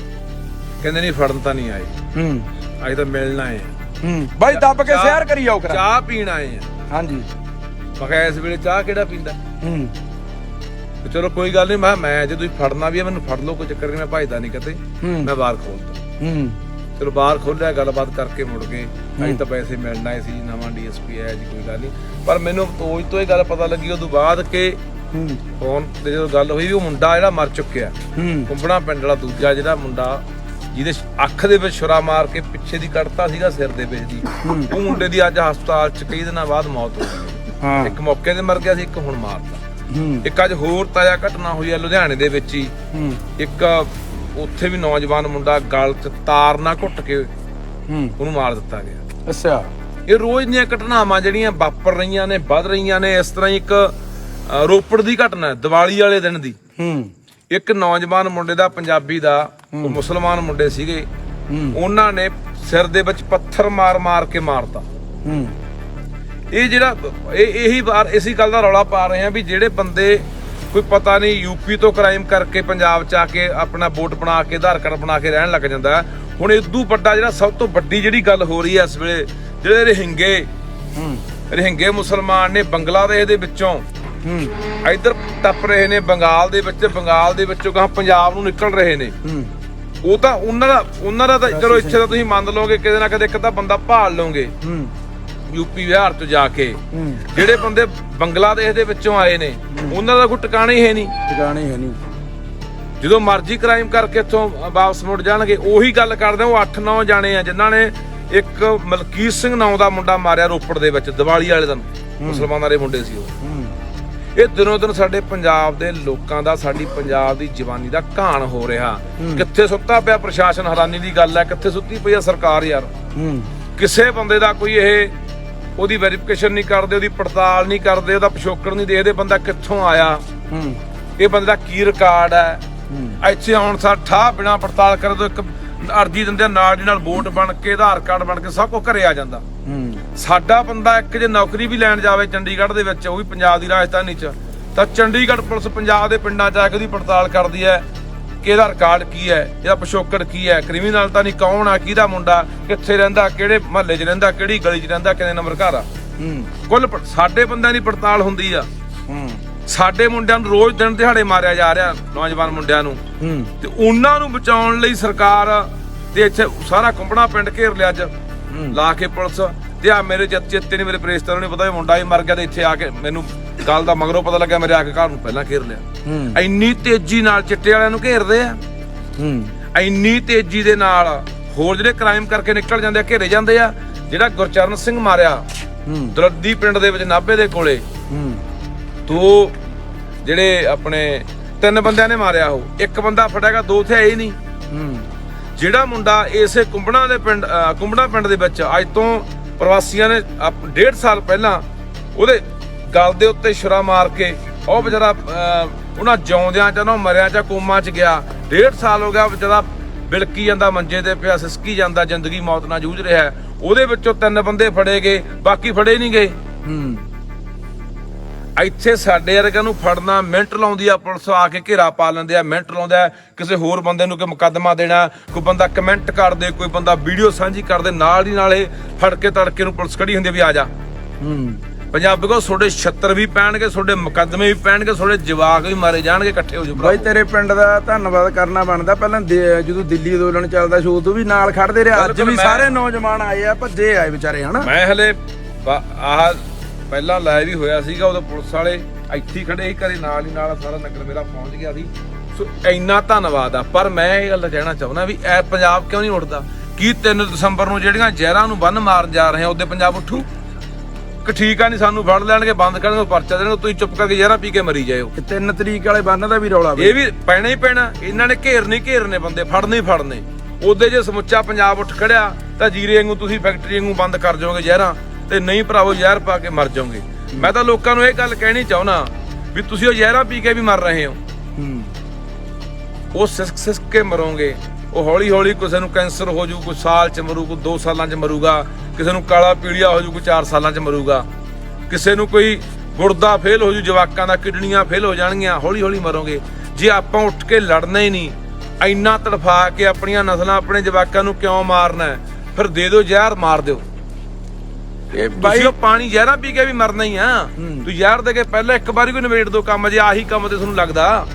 ਕਹਿੰਦੇ ਨਹੀਂ ਫੜਨ ਤਾਂ ਨਹੀਂ ਆਏ। ਹੂੰ। ਅੱਜ ਤਾਂ ਮਿਲਣ ਆਏ ਆ। ਹੂੰ। ਬਾਈ ਦੱਬ ਕੇ ਚਾਹ- ਕਰੀ ਜਾਓ ਕਰਾ ਚਾਹ ਪੀਣ ਆਏ ਆ। ਹਾਂਜੀ। ਮੈਂ ਕਿਹਾ ਇਸ ਵੇਲੇ ਚਾਹ ਕਿਹੜਾ ਪੀਂਦਾ? ਹੂੰ। ਤੇ ਚਲੋ ਕੋਈ ਗੱਲ ਨਹੀਂ ਮੈਂ ਮੈਂ ਜੇ ਤੁਸੀਂ ਫੜਨਾ ਵੀ ਆ ਮੈਨੂੰ ਫੜ ਲਓ ਕੋਈ ਚੱਕਰ ਨਹੀਂ ਮੈਂ ਭਜਦਾ ਨਹੀਂ ਕਿਤੇ। ਹੂੰ। ਮੈਂ ਬਾਹਰ ਖੋਲਦਾ ਹੂੰ। ਚਲੋ ਬਾਹਰ ਖੋਲਿਆ ਗੱਲਬਾਤ ਕਰਕੇ ਮੁੜ ਗਏ। ਅਸੀਂ ਤਾਂ ਪੈਸੇ ਮਿਲਣਾ ਹੀ ਸੀ ਨਵਾਂ ਡੀਐਸਪੀ ਆਇਆ ਜੀ ਕੋਈ ਗੱਲ ਨਹੀਂ। ਪਰ ਮੈਨੂੰ ਤੋਜ ਤੋਂ ਇਹ ਗੱਲ ਪਤਾ ਲੱਗੀ ਉਦੋਂ ਬਾਅਦ ਕਿ ਹੂੰ। ਫੋਨ ਤੇ ਜਦੋਂ ਗੱਲ ਹੋਈ ਵੀ ਉਹ ਮੁੰਡਾ ਜਿਹੜਾ ਮਰ ਚੁੱਕਿਆ। ਹੂੰ। ਕੁੰਬੜਾ ਪਿੰਡ ਵਾਲਾ ਦੂਜਾ ਜਿਹੜਾ ਮੁੰਡਾ ਜਿਹਦੇ ਅੱਖ ਦੇ ਵਿੱਚ ਛੁਰਾ ਮਾਰ ਕੇ ਪਿੱਛੇ ਦੀ ਕੱਢਤਾ ਸੀਗਾ ਸਿਰ ਦੇ ਵਿੱਚ ਦੀ। ਉਹ ਮੁੰਡੇ ਦੀ ਅੱਜ ਹਸਪਤਾਲ 'ਚ ਕਈ ਦਿਨਾਂ ਬਾਅਦ ਮੌਤ ਹੋ ਗਈ। ਹਾਂ। ਇੱਕ ਮੌਕੇ ਤੇ ਮਰ ਗਿਆ ਸੀ ਇੱਕ ਹੁਣ ਮਾਰਤਾ। ਇੱਕ ਅੱਜ ਹੋਰ ਤਾਜ਼ਾ ਘਟਨਾ ਹੋਈ ਹੈ ਲੁਧਿਆਣੇ ਦੇ ਵਿੱਚ ਹੀ। ਇੱਕ ਉੱਥੇ ਵੀ ਨੌਜਵਾਨ ਮੁੰਡਾ ਗਲ 'ਚ ਤਾਰ ਨਾਲ ਘੁੱਟ ਕੇ ਹੂੰ। ਉਹਨੂੰ ਮਾਰ ਦਿੱਤਾ ਗਿਆ। ਅੱਛਾ। ਇਹ ਰੋਜ਼ ਦੀਆਂ ਘਟਨਾਵਾਂ ਜਿਹੜੀਆਂ ਵਾਪਰ ਰਹੀਆਂ ਨੇ ਵੱਧ ਰਹੀਆਂ ਨੇ ਇਸ ਤਰ੍ਹਾਂ ਇੱਕ ਰੋਪੜ ਦੀ ਘਟਨਾ ਦੀਵਾਲੀ ਵਾਲੇ ਦਿਨ ਦੀ। ਹੂੰ। ਇੱਕ ਨੌਜਵਾਨ ਮੁੰਡੇ ਦਾ ਪੰਜਾਬੀ ਦਾ ਉਹ ਮੁਸਲਮਾਨ ਮੁੰਡੇ ਸੀਗੇ। ਉਹਨਾਂ ਨੇ ਸਿਰ ਦੇ ਵਿੱਚ ਪੱਥਰ ਮਾਰ-ਮਾਰ ਕੇ ਮਾਰਤਾ। ਇਹ ਜਿਹੜਾ ਇਹ ਇਹੀ ਵਾਰ ਇਸੇ ਗੱਲ ਦਾ ਰੌਲਾ ਪਾ ਰਹੇ ਆ ਵੀ ਜਿਹੜੇ ਬੰਦੇ ਕੋਈ ਪਤਾ ਨਹੀਂ ਯੂਪੀ ਤੋਂ ਕ੍ਰਾਈਮ ਕਰਕੇ ਪੰਜਾਬ ਚ ਆ ਕੇ ਆਪਣਾ ਵੋਟ ਬਣਾ ਕੇ ਆਧਾਰ ਕਾਰਡ ਬਣਾ ਕੇ ਰਹਿਣ ਲੱਗ ਜਾਂਦਾ। ਹੁਣ ਇਦੋਂ ਵੱਡਾ ਜਿਹੜਾ ਸਭ ਤੋਂ ਵੱਡੀ ਜਿਹੜੀ ਗੱਲ ਹੋ ਰਹੀ ਹੈ ਇਸ ਵੇਲੇ ਜਿਹੜੇ ਰਹਿੰਗੇ ਰਹਿੰਗੇ ਮੁਸਲਮਾਨ ਨੇ ਬੰਗਲਾਦੇਸ਼ ਦੇ ਵਿੱਚੋਂ ਇੱਧਰ ਟੱਪ ਰਹੇ ਨੇ ਬੰਗਾਲ ਦੇ ਵਿੱਚ ਬੰਗਾਲ ਦੇ ਵਿੱਚੋਂ ਗਾਂ ਪੰਜਾਬ ਨੂੰ ਨਿਕਲ ਰਹੇ ਨੇ। ਹੂੰ। ਉਹ ਤਾਂ ਉਹਨਾਂ ਦਾ ਉਹਨਾਂ ਦਾ ਤਾਂ ਚਲੋ ਇੱਥੇ ਤਾਂ ਤੁਸੀਂ ਮੰਨ ਲਓਗੇ ਕਿਤੇ ਨਾ ਕਿਤੇ ਇੱਕ ਤਾਂ ਬੰਦਾ ਭਾਲ ਲਓਗੇ। ਹੂੰ। ਯੂਪੀ ਬਿਹਾਰ ਤੋਂ ਜਾ ਕੇ। ਹੂੰ। ਜਿਹੜੇ ਬੰਦੇ ਬੰਗਲਾਦੇਸ਼ ਦੇ ਵਿੱਚੋਂ ਆਏ ਨੇ ਉਹਨਾਂ ਦਾ ਕੋਈ ਟਿਕਾਣਾ ਹੀ ਹੈ ਨਹੀਂ। ਟਿਕਾਣੇ ਹੈ ਨਹੀਂ। ਜਦੋਂ ਮਰਜ਼ੀ ਕ੍ਰਾਈਮ ਕਰਕੇ ਇੱਥੋਂ ਵਾਪਸ ਮੁੜ ਜਾਣਗੇ ਉਹੀ ਗੱਲ ਕਰਦੇ ਉਹ 8-9 ਜਾਣੇ ਆ ਜਿਨ੍ਹਾਂ ਨੇ ਇੱਕ ਮਲਕੀਤ ਸਿੰਘ ਨਾਂ ਦਾ ਮੁੰਡਾ ਮਾਰਿਆ ਰੋਪੜ ਦੇ ਵਿੱਚ ਦੀਵਾਲੀ ਵਾਲੇ ਦਿਨ ਮੁਸਲਮਾਨਾਂ ਦੇ ਮੁੰਡੇ ਸੀ ਉਹ। ਹੂੰ। ਇਹ ਦਿਨੋਂ ਦਿਨ ਸਾਡੇ ਪੰਜਾਬ ਦੇ ਲੋਕਾਂ ਦਾ ਸਾਡੀ ਪੰਜਾਬ ਦੀ ਜਵਾਨੀ ਦਾ ਘਾਣ ਹੋ ਰਿਹਾ। ਕਿੱਥੇ ਸੁੱਤਾ ਪਿਆ ਪ੍ਰਸ਼ਾਸਨ ਹੈਰਾਨੀ ਦੀ ਗੱਲ ਹੈ ਕਿੱਥੇ ਸੁੱਤੀ ਪਈ ਆ ਸਰਕਾਰ ਯਾਰ। ਹੂੰ। ਕਿਸੇ ਬੰਦੇ ਦਾ ਕੋਈ ਇਹ ਉਹਦੀ ਵੈਰੀਫਿਕੇਸ਼ਨ ਨਹੀਂ ਕਰਦੇ ਉਹਦੀ ਪੜਤਾਲ ਨਹੀਂ ਕਰਦੇ ਉਹਦਾ ਪਿਛੋਕੜ ਨਹੀਂ ਦੇਖਦੇ ਬੰਦਾ ਕਿੱਥੋਂ ਆਇਆ? ਹੂੰ। ਇਹ ਬੰਦੇ ਦਾ ਕੀ ਰਿਕਾਰਡ ਹੈ? ਇੱਥੇ ਆਉਣ ਸਾਰ ਠਾ ਬਿਨਾ ਪੜਤਾਲ ਕਰੇ ਤੋਂ ਇੱਕ ਅਰਜੀ ਦਿੰਦੇ ਨਾਲ ਦੀ ਨਾਲ ਵੋਟ ਬਣ ਕੇ ਆਧਾਰ ਕਾਰਡ ਬਣ ਕੇ ਸਭ ਕੁਝ ਘਰੇ ਆ ਜਾਂਦਾ। ਹੂੰ ਸਾਡਾ ਬੰਦਾ ਇੱਕ ਜੇ ਨੌਕਰੀ ਵੀ ਲੈਣ ਜਾਵੇ ਚੰਡੀਗੜ੍ਹ ਦੇ ਵਿੱਚ ਉਹ ਵੀ ਪੰਜਾਬ ਦੀ ਰਾਜਧਾਨੀ 'ਚ ਤਾਂ ਚੰਡੀਗੜ੍ਹ ਪੁਲਿਸ ਪੰਜਾਬ ਦੇ ਪਿੰਡਾਂ 'ਚ ਆ ਕੇ ਉਹਦੀ ਪੜਤਾਲ ਕਰਦੀ ਹੈ ਕਿ ਇਹਦਾ ਰਿਕਾਰਡ ਕੀ ਹੈ ਇਹਦਾ ਪਿਛੋਕੜ ਕੀ ਹੈ ਕ੍ਰਿਮੀਨਲ ਤਾਂ ਨਹੀਂ ਕੌਣ ਆ ਕਿਹਦਾ ਮੁੰਡਾ ਕਿੱਥੇ ਰਹਿੰਦਾ ਕਿਹੜੇ ਮਹੱਲੇ 'ਚ ਰਹਿੰਦਾ ਕਿਹੜੀ ਗਲੀ 'ਚ ਰਹਿੰਦਾ ਕਿੰਨੇ ਨੰਬਰ ਘਰ ਆ। ਹੂੰ। ਕੁੱਲ ਸਾਡੇ ਬੰਦਿਆਂ ਦੀ ਪੜਤਾਲ ਹੁੰਦੀ ਆ। ਹੂੰ। ਸਾਡੇ ਮੁੰਡਿਆਂ ਨੂੰ ਰੋਜ਼ ਦਿਨ ਦਿਹਾੜੇ ਮਾਰਿਆ ਜਾ ਰਿਹਾ ਨੌਜਵਾਨ ਮੁੰਡਿਆਂ ਨੂੰ। ਤੇ ਉਹਨਾਂ ਨੂੰ ਬਚਾਉਣ ਲਈ ਸਰਕਾਰ ਤੇ ਇੱਥੇ ਸਾਰਾ ਕੁੰਬੜਾ ਪਿੰਡ ਘੇਰ ਲਿਆ ਅੱਜ। ਲਾ ਕੇ ਪੁਲਿਸ ਤੇ ਆ ਮੇਰੇ ਚਿੱਤ ਚਿੱਤੇ ਨਹੀਂ ਮੇਰੇ ਪ੍ਰੇਸਤਰ ਨੂੰ ਨੀ ਪਤਾ ਵੀ ਮੁੰਡਾ ਹੀ ਮਰ ਗਿਆ ਤੇ ਇੱਥੇ ਆ ਕੇ ਮੈਨੂੰ ਗੱਲ ਦਾ ਮਗਰੋਂ ਪਤਾ ਲੱਗਾ ਮੇਰੇ ਆ ਕੇ ਘਰ ਨੂੰ ਪਹਿਲਾਂ ਘੇਰ ਲਿਆ। ਹੂੰ। ਇੰਨੀ ਤੇਜ਼ੀ ਨਾਲ ਚਿੱਟੇ ਵਾਲਿਆਂ ਨੂੰ ਘੇਰਦੇ ਆ। ਹੂੰ। ਇੰਨੀ ਤੇਜ਼ੀ ਦੇ ਨਾਲ ਹੋਰ ਜਿਹੜੇ ਕ੍ਰਾਈਮ ਕਰਕੇ ਨਿਕਲ ਜਾਂਦੇ ਆ ਘੇਰੇ ਜਾਂਦੇ ਆ ਜਿਹੜਾ ਗੁਰਚਰਨ ਸਿੰਘ ਮਾਰਿਆ ਹੂੰ। ਦਰਦੀ ਪਿੰਡ ਦੇ ਵਿੱਚ ਨਾਭੇ ਦੇ ਕੋਲੇ ਹੂੰ। ਦੋ ਜਿਹੜੇ ਆਪਣੇ ਤਿੰਨ ਬੰਦਿਆਂ ਨੇ ਮਾਰਿਆ ਉਹ ਇੱਕ ਬੰਦਾ ਫੜਿਆਗਾ ਦੋ ਤੇ ਹੈ ਹੀ ਨਹੀਂ। ਹੂੰ। ਜਿਹੜਾ ਮੁੰਡਾ ਇਸੇ ਕੁੰਬੜਾ ਦੇ ਪਿੰਡ ਕੁੰਬੜਾ ਪਿੰਡ ਦੇ ਵਿੱਚ ਅੱਜ ਤੋਂ ਪ੍ਰਵਾਸੀਆਂ ਨੇ ਆਪ- ਡੇਢ ਸਾਲ ਪਹਿਲਾਂ ਉਹਦੇ ਗਲ ਦੇ ਉੱਤੇ ਛੁਰਾ ਮਾਰ ਕੇ ਉਹ ਵਿਚਾਰਾ ਅਹ, ਉਹਨਾਂ ਜਿਉਂਦਿਆਂ ਚ ਨਾ ਮਰਿਆਂ ਚ ਕੋਮਾ ਚ ਗਿਆ। ਡੇਢ ਸਾਲ ਹੋ ਗਿਆ ਵਿਚਾਰਾ ਬਿਲਕੀ ਜਾਂਦਾ ਮੰਜੇ ਤੇ ਪਿਆ ਸਿਸਕੀ ਜਾਂਦਾ ਜ਼ਿੰਦਗੀ ਮੌਤ ਨਾਲ ਜੂਝ ਰਿਹਾ। ਉਹਦੇ ਵਿੱਚੋਂ ਤਿੰਨ ਬੰਦੇ ਫੜੇ ਗਏ ਬਾਕੀ ਫੜੇ ਨਹੀਂ ਗਏ। ਹੂੰ। ਇੱਥੇ ਸਾਡੇ ਵਰਗਿਆਂ ਨੂੰ ਫੜਨਾ ਮਿੰਟ ਲਾਉਂਦੀ ਆ ਪੁਲਿਸ ਆ ਕੇ ਘੇਰਾ ਪਾ ਲੈਂਦੇ ਆ ਮਿੰਟ ਲਾਉਂਦਾ ਕਿਸੇ ਹੋਰ ਬੰਦੇ ਨੂੰ ਕਿ ਮੁਕੱਦਮਾ ਦੇਣਾ ਕੋਈ ਬੰਦਾ ਕਮੈਂਟ ਕਰ ਦੇ ਕੋਈ ਬੰਦਾ ਵੀਡੀਓ ਸਾਂਝੀ ਕਰ ਦੇ ਨਾਲ ਦੀ ਨਾਲੇ ਫੜ ਕੇ ਤੜਕੇ ਨੂੰ ਪੁਲਿਸ ਖੜੀ ਹੁੰਦੀ ਵੀ ਆ ਜਾ। ਹੂੰ। ਪੰਜਾਬੀ ਕੋ ਤੁਹਾਡੇ 76 ਵੀ ਪੈਣਗੇ ਤੁਹਾਡੇ ਮੁਕੱਦਮੇ ਵੀ ਪੈਣਗੇ ਤੁਹਾਡੇ ਜਵਾਕ ਵੀ ਮਾਰੇ ਜਾਣਗੇ ਇਕੱਠੇ ਹੋ ਜਾਓ ਬਾਈ ਤੇਰੇ ਪਿੰਡ ਦਾ ਧੰਨਵਾਦ ਕਰਨਾ ਬਣਦਾ। ਪਹਿਲਾਂ ਜਦੋਂ ਦਿੱਲੀ ਅੰਦੋਲਨ ਚੱਲਦਾ ਸੀ ਉਦੋਂ ਵੀ ਨਾਲ ਖੜਦੇ ਰਹੇ। ਅੱਜ ਵੀ ਸਾਰੇ ਨੌਜਵਾਨ ਆਏ ਆ ਭੱਜੇ ਆਏ ਵਿਚਾਰੇ ਹਨਾ? ਮੈਂ ਹਲੇ ਆਹ ਪਹਿਲਾਂ ਲਾਈਵ ਹੀ ਹੋਇਆ ਸੀਗਾ ਉਦੋਂ ਪੁਲਿਸ ਵਾਲੇ ਇੱਥੇ ਹੀ ਖੜੇ ਸੀ ਘਰੇ ਨਾਲ ਹੀ ਨਾਲ ਸਾਰਾ ਨਗਰ ਮੇਰਾ ਪਹੁੰਚ ਗਿਆ ਸੀ। ਸੋ ਇੰਨਾ ਧੰਨਵਾਦ ਆ ਪਰ ਮੈਂ ਇਹ ਗੱਲ ਕਹਿਣਾ ਚਾਹੁੰਦਾ ਵੀ ਇਹ ਪੰਜਾਬ ਕਿਉਂ ਨਹੀਂ ਉੱਠਦਾ ਕੀ 3 ਦਸੰਬਰ ਨੂੰ ਜਿਹੜੀਆਂ ਜ਼ਹਿਰਾਂ ਨੂੰ ਬੰਨ ਮਾਰਨ ਜਾ ਰਹੇ ਆ ਉਹਦੇ ਪੰਜਾਬ ਉੱਠੂ? ਕਿ ਠੀਕ ਆ ਨਹੀਂ ਸਾਨੂੰ ਫੜ ਲੈਣਗੇ ਬੰਦ ਕਰਨਗੇ ਪਰਚਾ ਦੇਣਗੇ ਤੁਸੀਂ ਚੁੱਪ ਕਰਕੇ ਜ਼ਹਿਰਾਂ ਪੀ ਕੇ ਮਰੀ ਜਾਇਓ। ਤੇ ਤਿੰਨ ਤਰੀਕ ਵਾਲੇ ਬੰਨ ਦਾ ਵੀ ਰੌਲਾ ਇਹ ਵੀ ਪੈਣਾ ਹੀ ਪੈਣਾ ਇਹਨਾਂ ਨੇ ਘੇਰ ਨਹੀਂ ਘੇਰਨੇ ਬੰਦੇ ਫੜਨੇ ਹੀ ਫੜਨੇ। ਉਹਦੇ ਜੇ ਸਮੁੱਚਾ ਪੰਜਾਬ ਉੱਠ ਖੜਿਆ ਤਾਂ ਜੀਰੇ ਵਾਂਗੂ ਤੁਸੀਂ ਫੈਕਟਰੀ ਵਾਂਗੂ ਬੰਦ ਕਰ ਜਾਓਗੇ ਜ਼ਹਿਰਾਂ। ਤੇ ਨਹੀਂ ਭਰਾਵੋ ਜ਼ਹਿਰ ਪਾ ਕੇ ਮਰ ਜਾਓਗੇ। ਮੈਂ ਤਾਂ ਲੋਕਾਂ ਨੂੰ ਇਹ ਗੱਲ ਕਹਿਣੀ ਚਾਹੁੰਦਾ ਵੀ ਤੁਸੀਂ ਉਹ ਜ਼ਹਿਰਾਂ ਪੀ ਕੇ ਵੀ ਮਰ ਰਹੇ ਹੋ। ਉਹ ਸਿਸਕ ਸਿਸਕ ਕੇ ਮਰੋਗੇ। ਉਹ ਹੌਲੀ ਹੌਲੀ ਕਿਸੇ ਨੂੰ ਕੈਂਸਰ ਹੋ ਜੂ ਕੋਈ ਸਾਲ ਚ ਮਰੂ ਕੋਈ 2 ਸਾਲਾਂ ਚ ਮਰੂਗਾ। ਕਿਸੇ ਨੂੰ ਕਾਲਾ ਪੀਲੀਆ ਹੋ ਜੂ ਕੋਈ 4 ਸਾਲਾਂ ਚ ਮਰੂਗਾ। ਕਿਸੇ ਨੂੰ ਕੋਈ ਗੁਰਦਾ ਫੇਲ ਹੋ ਜੂ ਜਵਾਕਾਂ ਦਾ ਕਿਡਨੀਆਂ ਫੇਲ ਹੋ ਜਾਣਗੀਆਂ ਹੌਲੀ ਹੌਲੀ ਮਰੋਗੇ। ਜੇ ਆਪਾਂ ਉੱਠ ਕੇ ਲੜਨਾ ਹੀ ਨਹੀਂ ਇੰਨਾ ਤੜਫਾ ਕੇ ਆਪਣੀਆਂ ਨਸਲਾਂ ਆਪਣੇ ਜਵਾਕਾਂ ਨੂੰ ਕਿਉਂ ਮਾਰਨਾ? ਫਿਰ ਦੇ ਦਿਓ ਜ਼ਹਿਰ ਮਾਰ ਦਿਓ। ਇਹ ਬਾਈ ਉਹ ਪਾਣੀ ਜ਼ਹਿਰਾਂ ਪੀ ਕੇ ਵੀ ਮਰਨਾ ਹੀ ਆ। ਤੂੰ ਜ਼ਹਿਰ ਦੇ ਕੇ ਪਹਿਲਾਂ ਇੱਕ ਵਾਰੀ ਕੋਈ ਨਿਬੇੜ ਦੋ ਕੰਮ ਜੇ ਆਹੀ ਕੰਮ ਤੇ ਤੁਹਾਨੂੰ ਲੱਗਦਾ।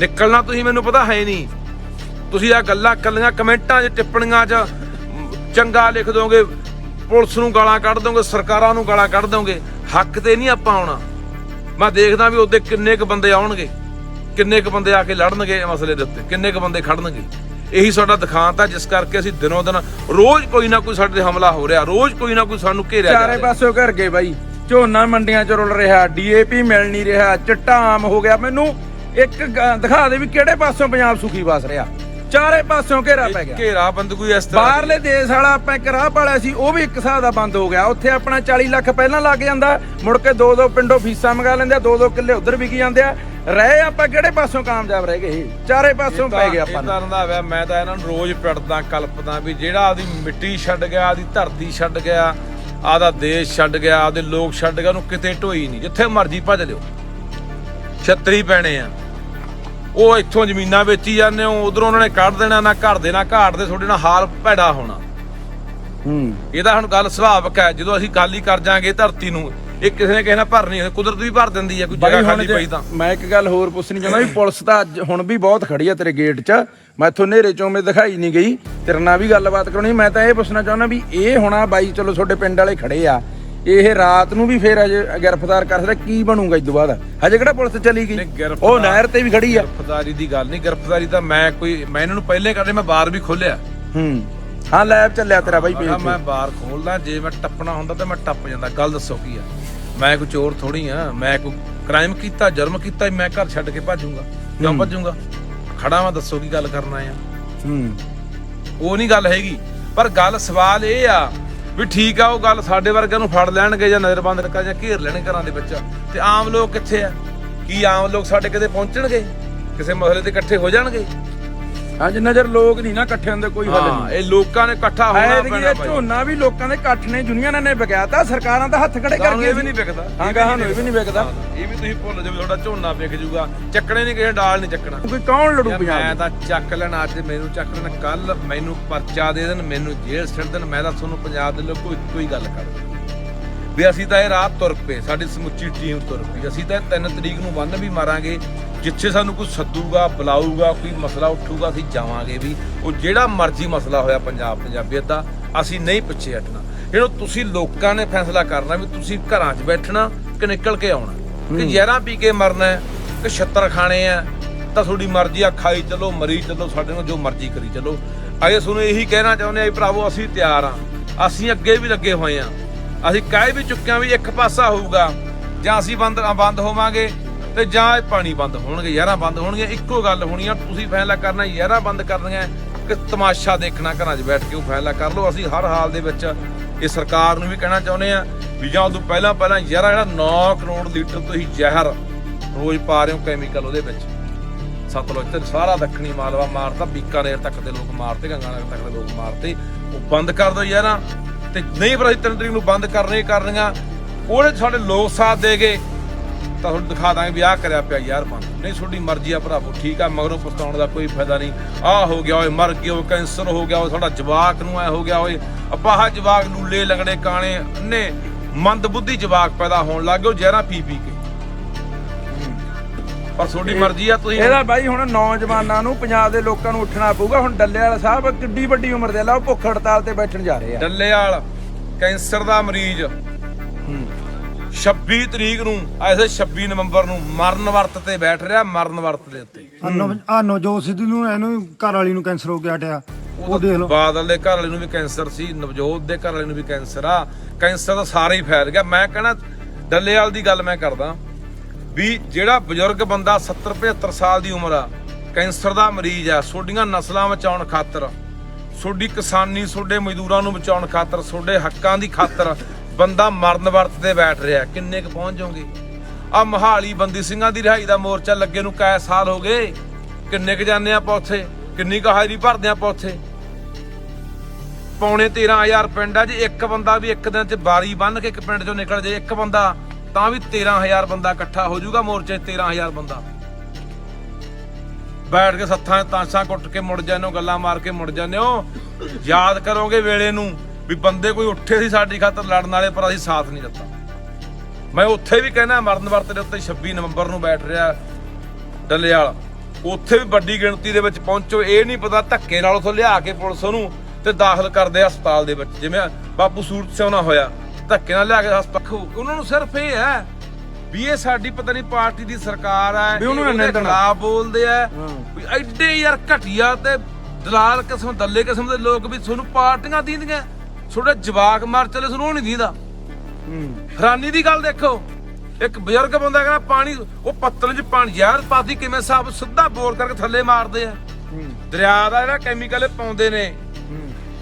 ਨਿਕਲਣਾ ਤੁਸੀਂ ਮੈਨੂੰ ਪਤਾ ਹੈ ਨਹੀਂ। ਤੁਸੀਂ ਆ ਗੱਲਾਂ ਕੱਲੀਆਂ ਕਮੈਂਟਾਂ 'ਚ ਟਿੱਪਣੀਆਂ 'ਚ ਚੰਗਾ ਲਿਖ ਦੋਗੇ ਪੁਲਿਸ ਨੂੰ ਗਾਲਾਂ ਕੱਢ ਦੋਗੇ ਸਰਕਾਰਾਂ ਨੂੰ ਗਾਲਾਂ ਕੱਢ ਦੋਗੇ ਹੱਕ ਤੇ ਨਹੀਂ ਆਪਾਂ ਆਉਣਾ। ਮੈਂ ਦੇਖਦਾ ਵੀ ਉਹਦੇ ਕਿੰਨੇ ਕ ਬੰਦੇ ਆਉਣਗੇ ਕਿੰਨੇ ਕ ਬੰਦੇ ਆ ਕੇ ਲੜਨਗੇ ਮਸਲੇ ਦੇ ਉੱਤੇ ਕਿੰਨੇ ਕ ਬੰਦੇ ਖੜਨਗੇ। ਇਹੀ ਸਾਡਾ ਦਿਖਾਂਤ ਆ ਜਿਸ ਕਰਕੇ ਅਸੀਂ ਦਿਨੋਂ ਦਿਨ ਰੋਜ਼ ਕੋਈ ਨਾ ਕੋਈ ਸਾਡੇ ਤੇ ਹਮਲਾ ਹੋ ਰਿਹਾ ਰੋਜ਼ ਕੋਈ ਨਾ ਕੋਈ ਸਾਨੂੰ ਘੇਰਿਆ ਜਾ ਚਾਰੇ ਰਿਹਾ। ਪਾਸਿਓਂ ਘਰ ਗਏ ਬਾਈ ਝੋਨਾ ਮੰਡੀਆਂ ਚ ਰੁਲ ਰਿਹਾ ਡੀਏਪੀ ਮਿਲ ਨਹੀਂ ਰਿਹਾ ਚਿੱਟਾ ਆਮ ਹੋ ਗਿਆ। ਮੈਨੂੰ ਇੱਕ ਗ- ਦਿਖਾ ਦੇ ਵੀ ਕਿਹੜੇ ਪਾਸਿਓਂ ਪੰਜਾਬ ਸੁਖੀ ਵਸ ਰਿਹਾ। ਚਾਰੇ ਪਾਸਿਓਂ ਘੇਰਾ ਪੈ ਗਿਆ। ਘੇਰਾ ਬੰਦ ਕੋਈ ਇਸ ਤਰ੍ਹਾਂ ਬਾਹਰਲੇ ਦੇਸ਼ ਵਾਲਾ ਆਪਾਂ ਇੱਕ ਰਾਹ ਪਾਲਿਆ ਸੀ ਉਹ ਵੀ ਇੱਕ ਹਿਸਾਬ ਦਾ ਬੰਦ ਹੋ ਗਿਆ। ਉੱਥੇ ਆਪਣਾ 40 ਲੱਖ ਪਹਿਲਾਂ ਲੱਗ ਜਾਂਦਾ ਮੁੜ ਕੇ ਦੋ ਦੋ ਪਿੰਡੋਂ ਫੀਸਾਂ ਮੰਗਾ ਲੈਂਦੇ ਆ ਦੋ ਦੋ ਕਿੱਲੇ ਉਧਰ ਵਿਕੀ ਜਾਂਦੇ ਆ। ਰਹੇ ਆਪਾਂ ਕਿਹੜੇ ਪਾਸੋਂ ਕਾਮਯਾਬ ਰਹਿ ਗਏ ਚਾਰੇ ਪਾਸੋਂ ਪੈ ਗਏ ਆਪਾਂ ਨੂੰ। ਦਾ ਹੋਇਆ ਮੈਂ ਤਾਂ ਇਹਨਾਂ ਨੂੰ ਰੋਜ਼ ਪਿੜਦਾ ਕਲਪਦਾ ਵੀ ਜਿਹੜਾ ਆਦੀ ਮਿੱਟੀ ਛੱਡ ਗਿਆ ਆਦੀ ਧਰਤੀ ਛੱਡ ਗਿਆ ਆਦਾ ਦੇਸ਼ ਛੱਡ ਗਿਆ ਆਦੇ ਲੋਕ ਛੱਡ ਗਿਆ ਉਹਨੂੰ ਕਿਤੇ ਢੋਈ ਨਹੀਂ ਜਿੱਥੇ ਮਰਜ਼ੀ ਭੱਜ ਲਿਓ। ਛੱਤਰੀ ਪੈਣੇ ਆ। ਉਹ ਇੱਥੋਂ ਜ਼ਮੀਨਾਂ ਵੇਚੀ ਜਾਂਦੇ ਹੋ ਉਧਰੋਂ ਉਹਨਾਂ ਨੇ ਕੱਢ ਦੇਣਾ ਨਾ ਘਰ ਦੇ ਨਾ ਘਾਟ ਦੇ ਤੁਹਾਡੇ ਨਾਲ ਹਾਲ ਭੈੜਾ ਹੋਣਾ। ਹੂੰ। ਇਹਦਾ ਹੁਣ ਗੱਲ ਸੁਭਾਵਕ ਹੈ ਜਦੋਂ ਅਸੀਂ ਖਾਲੀ ਕਰ ਜਾਾਂਗੇ ਧਰਤੀ ਨੂੰ ਇਹ ਕਿਸੇ ਨੇ ਕਿਸੇ ਨਾਲ ਭਰਨੀ ਹੈ ਕੁਦਰਤ ਵੀ ਭਰ ਦਿੰਦੀ ਹੈ ਕੋਈ ਜਗ੍ਹਾ ਖਾਲੀ ਪਈ ਤਾਂ। ਮੈਂ ਇੱਕ ਗੱਲ ਹੋਰ ਪੁੱਛਣੀ ਚਾਹੁੰਦਾ ਵੀ ਪੁਲਿਸ ਤਾਂ ਅੱਜ ਹੁਣ ਵੀ ਬਹੁਤ ਖੜੀ ਆ ਤੇਰੇ ਗੇਟ 'ਚ। ਮੈਂ ਇੱਥੋਂ ਨੇਰੇ ਚੋਂ ਦਿਖਾਈ ਨਹੀਂ ਗਈ। ਤੇਰੇ ਨਾਲ ਵੀ ਗੱਲਬਾਤ ਕਰਾਉਣੀ ਮੈਂ ਤਾਂ ਇਹ ਪੁੱਛਣਾ ਚਾਹੁੰਦਾ ਵੀ ਇਹ ਹੋਣਾ ਬਾਈ ਚਲੋ ਤੁਹਾਡੇ ਪਿੰਡ ਵਾਲੇ ਖੜੇ ਆ। ਇਹ ਰਾਤ ਨੂੰ ਵੀ ਫੇਰ ਅਜੇ ਗ੍ਰਿਫਤਾਰ ਕਰ ਸਕਦਾ ਕੀ ਬਣੂਗਾ ਇਸ ਤੋਂ ਬਾਅਦ? ਹਜੇ ਕਿਹੜਾ ਪੁਲਿਸ ਚਲੀ ਗਈ? ਉਹ ਨਹਿਰ ਤੇ ਵੀ ਖੜੀ ਆ। ਗ੍ਰਿਫਤਾਰੀ ਦੀ ਗੱਲ ਨਹੀਂ ਗ੍ਰਿਫਤਾਰੀ ਤਾਂ ਮੈਂ ਕੋਈ ਮੈਂ ਇਹਨਾਂ ਨੂੰ ਪਹਿਲੇ ਕਰਦੇ ਮੈਂ ਬਾਰ ਵੀ ਖੋਲਿਆ ਹੂੰ। ਹਾਂ ਲੈਬ ਚੱਲਿਆ ਤੇਰਾ ਬਾਈ ਮੈਂ ਕਿਹਾ ਪੇਜ ਮੈਂ ਬਾਰ ਖੋਲਦਾ ਜੇ ਮੈਂ ਟੱਪਣਾ ਹੁੰਦਾ ਤਾਂ ਮੈਂ ਟੱਪ ਜਾਂਦਾ। ਗੱਲ ਦੱਸੋ ਕੀ ਆ? ਮੈਂ ਕੋਈ ਚੋਰ ਥੋੜੀ ਆ। ਮੈਂ ਕੋਈ ਕ੍ਰਾਈਮ ਕੀਤਾ ਜਰਮ ਕੀਤਾ ਮੈਂ ਘਰ ਛੱਡ ਕੇ ਭੱਜੂਗਾ। ਕਿਉਂ। ਭੱਜੂਗਾ? ਖੜਾ ਵਾਂ ਦੱਸੋ ਕੀ ਗੱਲ ਕਰਨਾ ਆ। ਹੂੰ। ਉਹ ਨਹੀਂ ਗੱਲ ਹੈਗੀ। ਪਰ ਗੱਲ ਸਵਾਲ ਇਹ ਆ ਵੀ ਠੀਕ ਆ ਉਹ ਗੱਲ ਸਾਡੇ ਵਰਗਿਆਂ ਨੂੰ ਫੜ ਲੈਣਗੇ ਜਾਂ ਨਜ਼ਰਬੰਦ ਕਰ ਜਾਂ ਘੇਰ ਲੈਣਗੇ ਘਰਾਂ ਦੇ ਵਿੱਚ। ਤੇ ਆਮ ਲੋਕ ਕਿੱਥੇ ਆ? ਕੀ ਆਮ ਲੋਕ ਸਾਡੇ ਕਿਤੇ ਪਹੁੰਚਣਗੇ? ਕਿਸੇ ਮਸਲੇ ਤੇ ਇਕੱਠੇ ਹੋ ਜਾਣਗੇ? ਹਾਂ ਜਿੰਨਾ ਚਿਰ ਲੋਕ ਨਹੀਂ ਨਾ ਇਕੱਠੇ ਹੁੰਦੇ ਕੋਈ ਹੱਲ ਹਾਂ ਨਹੀਂ। ਇਹ ਲੋਕਾਂ ਨੇ ਇਕੱਠਾ ਹੋਣਾ ਐਤਕੀ ਪੈਣਾ ਇਹ ਭਾਈ। ਝੋਨਾ ਵੀ ਲੋਕਾਂ ਦੇ ਇਕੱਠ ਨੇ ਯੂਨੀਅਨਾਂ ਨੇ ਵਿਗਿਆਤਾ ਸਰਕਾਰਾਂ ਦਾ ਹੱਥ ਖੜੇ ਕਰ ਗਏ ਇਹ ਵੀ ਨਹੀਂ ਵਿਕਦਾ। ਹਾਂ ਗਾਹਾਂ ਨੂੰ ਇਹ ਵੀ ਨਹੀਂ ਵਿਕਦਾ। ਇਹ ਵੀ ਤੁਸੀਂ ਭੁੱਲ ਜਾਓ ਤੁਹਾਡਾ ਝੋਨਾ ਵਿਕ ਜੂਗਾ ਚੱਕਣੇ ਨਹੀਂ ਕਿਸੇ ਡਾਲ ਨਹੀਂ ਚੱਕਣਾ। ਕੋਈ ਕੌਣ ਲੜੂ ਯਾਰ ਪੰਜਾਬ ਮੈਂ? ਤਾਂ ਚੱਕ ਲੈਣਾ ਅੱਜ ਮੈਨੂੰ ਚੱਕ ਲੈਣਾ ਕੱਲ ਮੈਨੂੰ ਪਰਚਾ ਦੇ ਦੇਣ ਮੈਨੂੰ ਜੇਲ੍ਹ ਛੱਡ ਦੇਣ ਮੈਂ ਤਾਂ ਤੁਹਾਨੂੰ ਪੰਜਾਬ ਦੇ ਲੋਕ ਕੋਈ ਕੋਈ ਗੱਲ ਕਰ ਵੀ ਅਸੀਂ ਤਾਂ ਇਹ ਰਾਤ ਤੁਰ ਪਏ ਸਾਡੀ ਸਮੁੱਚੀ ਟੀਮ ਤੁਰ ਪਈ। ਅਸੀਂ ਤਾਂ 3 ਤਰੀਕ ਨੂੰ ਬੰਨ ਵੀ ਮਾਰਾਂਗੇ ਜਿੱਥੇ ਸਾਨੂੰ ਕੋਈ ਸੱਦੂਗਾ ਬੁਲਾਊਗਾ ਕੋਈ ਮਸਲਾ ਉੱਠੂਗਾ ਅਸੀਂ ਜਾਵਾਂਗੇ ਵੀ। ਉਹ ਜਿਹੜਾ ਮਰਜ਼ੀ ਮਸਲਾ ਹੋਇਆ ਪੰਜਾਬ ਪੰਜਾਬੀਅਤ ਦਾ ਅਸੀਂ ਨਹੀਂ ਪਿੱਛੇ ਹਟਣਾ। ਜਿਹੜਾ ਤੁਸੀਂ ਲੋਕਾਂ ਨੇ ਫੈਸਲਾ ਕਰਨਾ ਵੀ ਤੁਸੀਂ ਘਰਾਂ 'ਚ ਬੈਠਣਾ ਕਿ ਨਿਕਲ ਕੇ ਆਉਣਾ। ਕਿ ਜ਼ਹਿਰਾਂ ਪੀ ਕੇ ਮਰਨਾ ਕਿ ਛੱਤਰ ਖਾਣੇ ਆ ਤਾਂ ਤੁਹਾਡੀ ਮਰਜ਼ੀ ਆ ਖਾਈ ਚੱਲੋ ਮਰੀ ਚੱਲੋ ਸਾਡੇ ਨਾਲ ਜੋ ਮਰਜ਼ੀ ਕਰੀ ਚੱਲੋ। ਅਜੇ ਤੁਹਾਨੂੰ ਇਹੀ ਕਹਿਣਾ ਚਾਹੁੰਦੇ ਆ ਭਰਾਵੋ ਅਸੀਂ ਤਿਆਰ ਆ। ਅਸੀਂ ਅੱਗੇ ਵੀ ਲੱਗੇ ਹੋਏ ਆ। ਅਸੀਂ ਕਹਿ ਵੀ ਚੁੱਕੇ ਆ ਵੀ ਇੱਕ ਪਾਸਾ ਹੋਊਗਾ। ਜਾਂ ਅਸੀਂ ਬੰਦ ਬੰਦ ਹੋਵਾਂਗੇ ਤੇ ਜਾਂ ਇਹ ਪਾਣੀ ਬੰਦ ਹੋਣਗੇ, ਯਾਰਾਂ ਬੰਦ ਹੋਣਗੀਆਂ। ਇੱਕੋ ਗੱਲ ਹੋਣੀ ਆ, ਤੁਸੀਂ ਫੈਸਲਾ ਕਰਨਾ, ਯਾਰਾਂ ਬੰਦ ਕਰਨੀਆਂ ਕਿ ਤਮਾਸ਼ਾ ਦੇਖਣਾ ਘਰਾਂ 'ਚ ਬੈਠ ਕੇ ਉਹ ਫੈਸਲਾ ਕਰ ਲਓ। ਅਸੀਂ ਹਰ ਹਾਲ ਦੇ ਵਿੱਚ ਇਹ ਸਰਕਾਰ ਨੂੰ ਵੀ ਕਹਿਣਾ ਚਾਹੁੰਦੇ ਆ ਵੀ ਜਾਂ ਉਦੋਂ ਪਹਿਲਾਂ ਪਹਿਲਾਂ ਯਾਰਾ ਜਿਹੜਾ 9 ਕਰੋੜ ਲੀਟਰ ਤੁਸੀਂ ਜ਼ਹਿਰ ਰੋਜ਼ ਪਾ ਰਹੇ ਹੋ ਕੈਮੀਕਲ ਉਹਦੇ ਵਿੱਚ। ਸਤਲੁਜ ਤੇ ਸਾਰਾ ਦੱਖਣੀ ਮਾਲਵਾ ਮਾਰਤਾ, ਬੀਕਾਨੇਰ ਤੱਕ ਦੇ ਲੋਕ ਮਾਰਤੇ ਗੰਗਾਨਗਰ ਤੱਕ ਦੇ ਲੋਕ ਮਾਰਤੇ। ਉਹ ਬੰਦ ਕਰ ਦਿਓ ਯਾਰਾਂ। ਤੇ ਨਹੀਂ ਪਰ ਅਸੀਂ ਤਿੰਨ ਤਰੀਕ ਨੂੰ ਬੰਦ ਕਰਨੇ ਕਰਨੀਆਂ। ਉਹਦੇ ਸਾਡੇ ਲੋਕ ਸਾਥ ਦੇ ਗਏ। ਤਾਂ ਤੁਹਾਨੂੰ ਦਿਖਾ ਦਾਂਗੇ ਵੀ ਆਹ ਕਰਿਆ ਪਿਆ ਯਾਰ ਬੰਦ। ਨਹੀਂ, ਤੁਹਾਡੀ ਮਰਜ਼ੀ ਆ ਭਰਾਵੋ, ਠੀਕ ਆ, ਮਗਰੋਂ ਪਛਤਾਉਣ ਦਾ ਕੋਈ ਫਾਇਦਾ ਨਹੀਂ। ਆਹ ਹੋ ਗਿਆ ਓਏ, ਮਰ ਗਿਆ ਓਏ, ਕੈਂਸਰ ਹੋ ਗਿਆ ਓਏ ਤੁਹਾਡਾ ਜਵਾਕ ਨੂੰ ਐ ਹੋ ਗਿਆ ਓਏ। ਅਪਾਹ ਜਵਾਕ ਲੂਲੇ ਲੰਗੜੇ ਕਾਣੇ। ਨੇ ਮੰਦ ਬੁੱਧੀ ਜਵਾਕ ਪੈਦਾ ਹੋਣ ਲੱਗ ਗਏ, ਉਹ ਜ਼ਹਿਰਾਂ ਪੀ ਪੀ ਕੇ। ਪਰ ਤੁਹਾਡੀ ਮਰਜ਼ੀ ਆ ਤੁਸੀਂ ਇਹਦਾ ਬਾਈ ਹੁਣ ਨੌਜਵਾਨਾਂ ਨੂੰ ਪੰਜਾਬ ਦੇ ਲੋਕਾਂ ਨੂੰ ਉੱਠਣਾ ਪਊਗਾ। ਹੁਣ ਡੱਲੇ ਵਾਲਾ ਸਾਹਿਬ ਕਿੱਡੀ ਵੱਡੀ ਉਮਰ ਦੇ ਲਾ ਉਹ ਭੁੱਖ ਹੜਤਾਲ ਤੇ ਬੈਠਣ ਜਾ ਰਹੇ ਆ। ਡੱਲੇਵਾਲ ਕੈਂਸਰ ਦਾ ਮਰੀਜ਼। 26 ਤਰੀਕ ਨੂੰ ਐਸੇ 26 ਨਵੰਬਰ ਨੂੰ ਮਰਨ ਵਰਤ ਤੇ ਬੈਠ ਰਿਹਾ ਮਰਨ ਵਰਤ ਦੇ ਉੱਤੇ। ਆ ਨਵਜੋਤ ਸਿੱਧੂ ਨੂੰ ਇਹਨੂੰ ਘਰ ਵਾਲੀ ਨੂੰ ਕੈਂਸਰ ਹੋ ਗਿਆ ਟਿਆ ਉਹ ਦੇਖ ਲਓ। ਬਾਦਲ ਦੇ ਘਰ ਵਾਲੇ ਨੂੰ ਵੀ ਕੈਂਸਰ ਸੀ ਨਵਜੋਤ ਦੇ ਘਰ ਵਾਲੇ ਨੂੰ ਵੀ ਕੈਂਸਰ ਆ। ਕੈਂਸਰ ਤਾਂ ਸਾਰਾ ਹੀ ਫੈਲ ਗਿਆ। ਮੈਂ ਕਹਿੰਦਾ ਡੱਲੇਵਾਲ ਦੀ ਗੱਲ ਮੈਂ ਕਰਦਾ। ਵੀ ਜਿਹੜਾ ਬਜ਼ੁਰਗ ਬੰਦਾ 70 75 ਸਾਲ ਦੀ ਉਮਰ ਆ, ਕੈਂਸਰ ਦਾ ਮਰੀਜ਼ ਆ, ਸੋਡੀਆਂ ਨਸਲਾਂ ਬਚਾਉਣ ਖਾਤਰ, ਸੋਡੀ ਕਿਸਾਨੀ, ਸੋਡੇ ਮਜ਼ਦੂਰਾਂ ਨੂੰ ਬਚਾਉਣ ਖਾਤਰ, ਸੋਡੇ ਹੱਕਾਂ ਦੀ ਖਾਤਰ ਬੰਦਾ ਮਰਨ ਵਰਤ ਤੇ ਬੈਠ ਰਿਹਾ। ਕਿੰਨੇ ਕੁ ਪਹੁੰਚ ਜਾਓਗੇ? ਆ ਮਹਾਲੀ ਬੰਦੀ ਸਿੰਘਾਂ ਦੀ ਰਿਹਾਈ ਦਾ ਮੋਰਚਾ ਲੱਗੇ ਨੂੰ ਕੈ ਸਾਲ ਹੋ ਗਏ। ਕਿੰਨੇ ਕੁ ਜਾਂਦੇ ਆਪਾਂ ਉੱਥੇ? ਕਿੰਨੀ ਕੁ ਹਾਜ਼ਰੀ ਭਰਦੇ ਆਪਾਂ ਉੱਥੇ? ਪੌਣੇ 13000 ਪਿੰਡ ਆ ਜੇ। ਇੱਕ ਬੰਦਾ ਵੀ ਇੱਕ ਦਿਨ ਚ ਬਾਰੀ ਬੰਨ ਕੇ ਇੱਕ ਪਿੰਡ ਚੋਂ ਨਿਕਲ ਜੇ। ਇੱਕ ਬੰਦਾ ਤਾਂ ਵੀ 13000 ਬੰਦਾ ਇਕੱਠਾ ਹੋ ਜਾਊਗਾ, ਮੋਰਚੇ 'ਚ 13000 ਬੰਦਾ। ਬੈਠ ਕੇ ਸੱਥਾਂ 'ਚ ਤਾਂਸਾਂ ਕੁੱਟ ਕੇ ਮੁੜ ਜਾਂਦੇ ਹੋ, ਗੱਲਾਂ ਮਾਰ ਕੇ ਮੁੜ ਜਾਂਦੇ ਹੋ। ਯਾਦ ਕਰੋਗੇ ਵੇਲੇ ਨੂੰ ਵੀ ਬੰਦੇ ਕੋਈ ਉੱਠੇ ਸੀ ਸਾਡੀ ਖਾਤਰ ਲੜਨ ਵਾਲੇ, ਪਰ ਅਸੀਂ ਸਾਥ ਨਹੀਂ ਦਿੱਤਾ। ਮੈਂ ਉੱਥੇ ਵੀ ਕਹਿਣਾ, ਮਰਨ ਵਰਤ ਦੇ ਉੱਤੇ 26 ਨਵੰਬਰ ਨੂੰ ਬੈਠ ਰਿਹਾ ਡੱਲੇਵਾਲ। ਉੱਥੇ ਵੀ ਵੱਡੀ ਗਿਣਤੀ ਦੇ ਵਿੱਚ ਪਹੁੰਚੋ, ਇਹ ਨਹੀਂ ਪਤਾ ਧੱਕੇ ਨਾਲ ਉਥੋਂ ਲਿਆ ਕੇ ਪੁਲਿਸ ਉਹਨੂੰ ਤੇ ਦਾਖਲ ਕਰਦੇ ਹਸਪਤਾਲ ਦੇ ਵਿੱਚ। ਜਿਵੇਂ ਬਾਪੂ ਸੂਰਤ ਸਿਉਣਾ ਹੋਇਆ। ਧੱਕੇ ਨਾਲ ਲਿਆ ਕੇ ਹਸਪਤਾਲ ਉਹਨਾਂ ਨੂੰ ਸਿਰਫ ਇਹ ਹੈ ਵੀ ਇਹ ਸਾਡੀ ਪਤਾ ਨਹੀਂ ਪਾਰਟੀ ਦੀ ਸਰਕਾਰ ਹੈ ਵੀ ਉਹਨੂੰ ਨਿੰਦਣਾ। ਖਿਲਾਫ ਬੋਲਦੇ ਆ। ਵੀ ਐਡੇ ਯਾਰ ਘਟੀਆ ਤੇ ਦਲਾਲ ਕਿਸਮ ਦੱਲੇ ਕਿਸਮ ਦੇ ਲੋਕ ਵੀ ਤੁਹਾਨੂੰ ਪਾਰਟੀਆਂ ਦੀਂਦੀਆਂ। ਤੁਹਾਡੇ ਜਵਾਕ ਮਾਰ ਚਲੇ ਤੁਹਾਨੂੰ ਨਹੀਂ ਦੀਂਦਾ। ਹੈਰਾਨੀ ਦੀ ਗੱਲ ਦੇਖੋ। ਇੱਕ ਬਜ਼ੁਰਗ ਬੰਦਾ ਕਹਿੰਦਾ ਪਾਣੀ ਉਹ ਪੱਤਲ 'ਚ ਪਾਣੀ ਯਾਰ ਪਾਤੀ ਕਿਵੇਂ ਸਾਬ ਸਿੱਧਾ ਬੋਰ ਕਰਕੇ ਥੱਲੇ ਮਾਰਦੇ ਆ? ਦਰਿਆ ਦਾ ਜਿਹੜਾ ਕੈਮੀਕਲ ਪਾਉਂਦੇ ਨੇ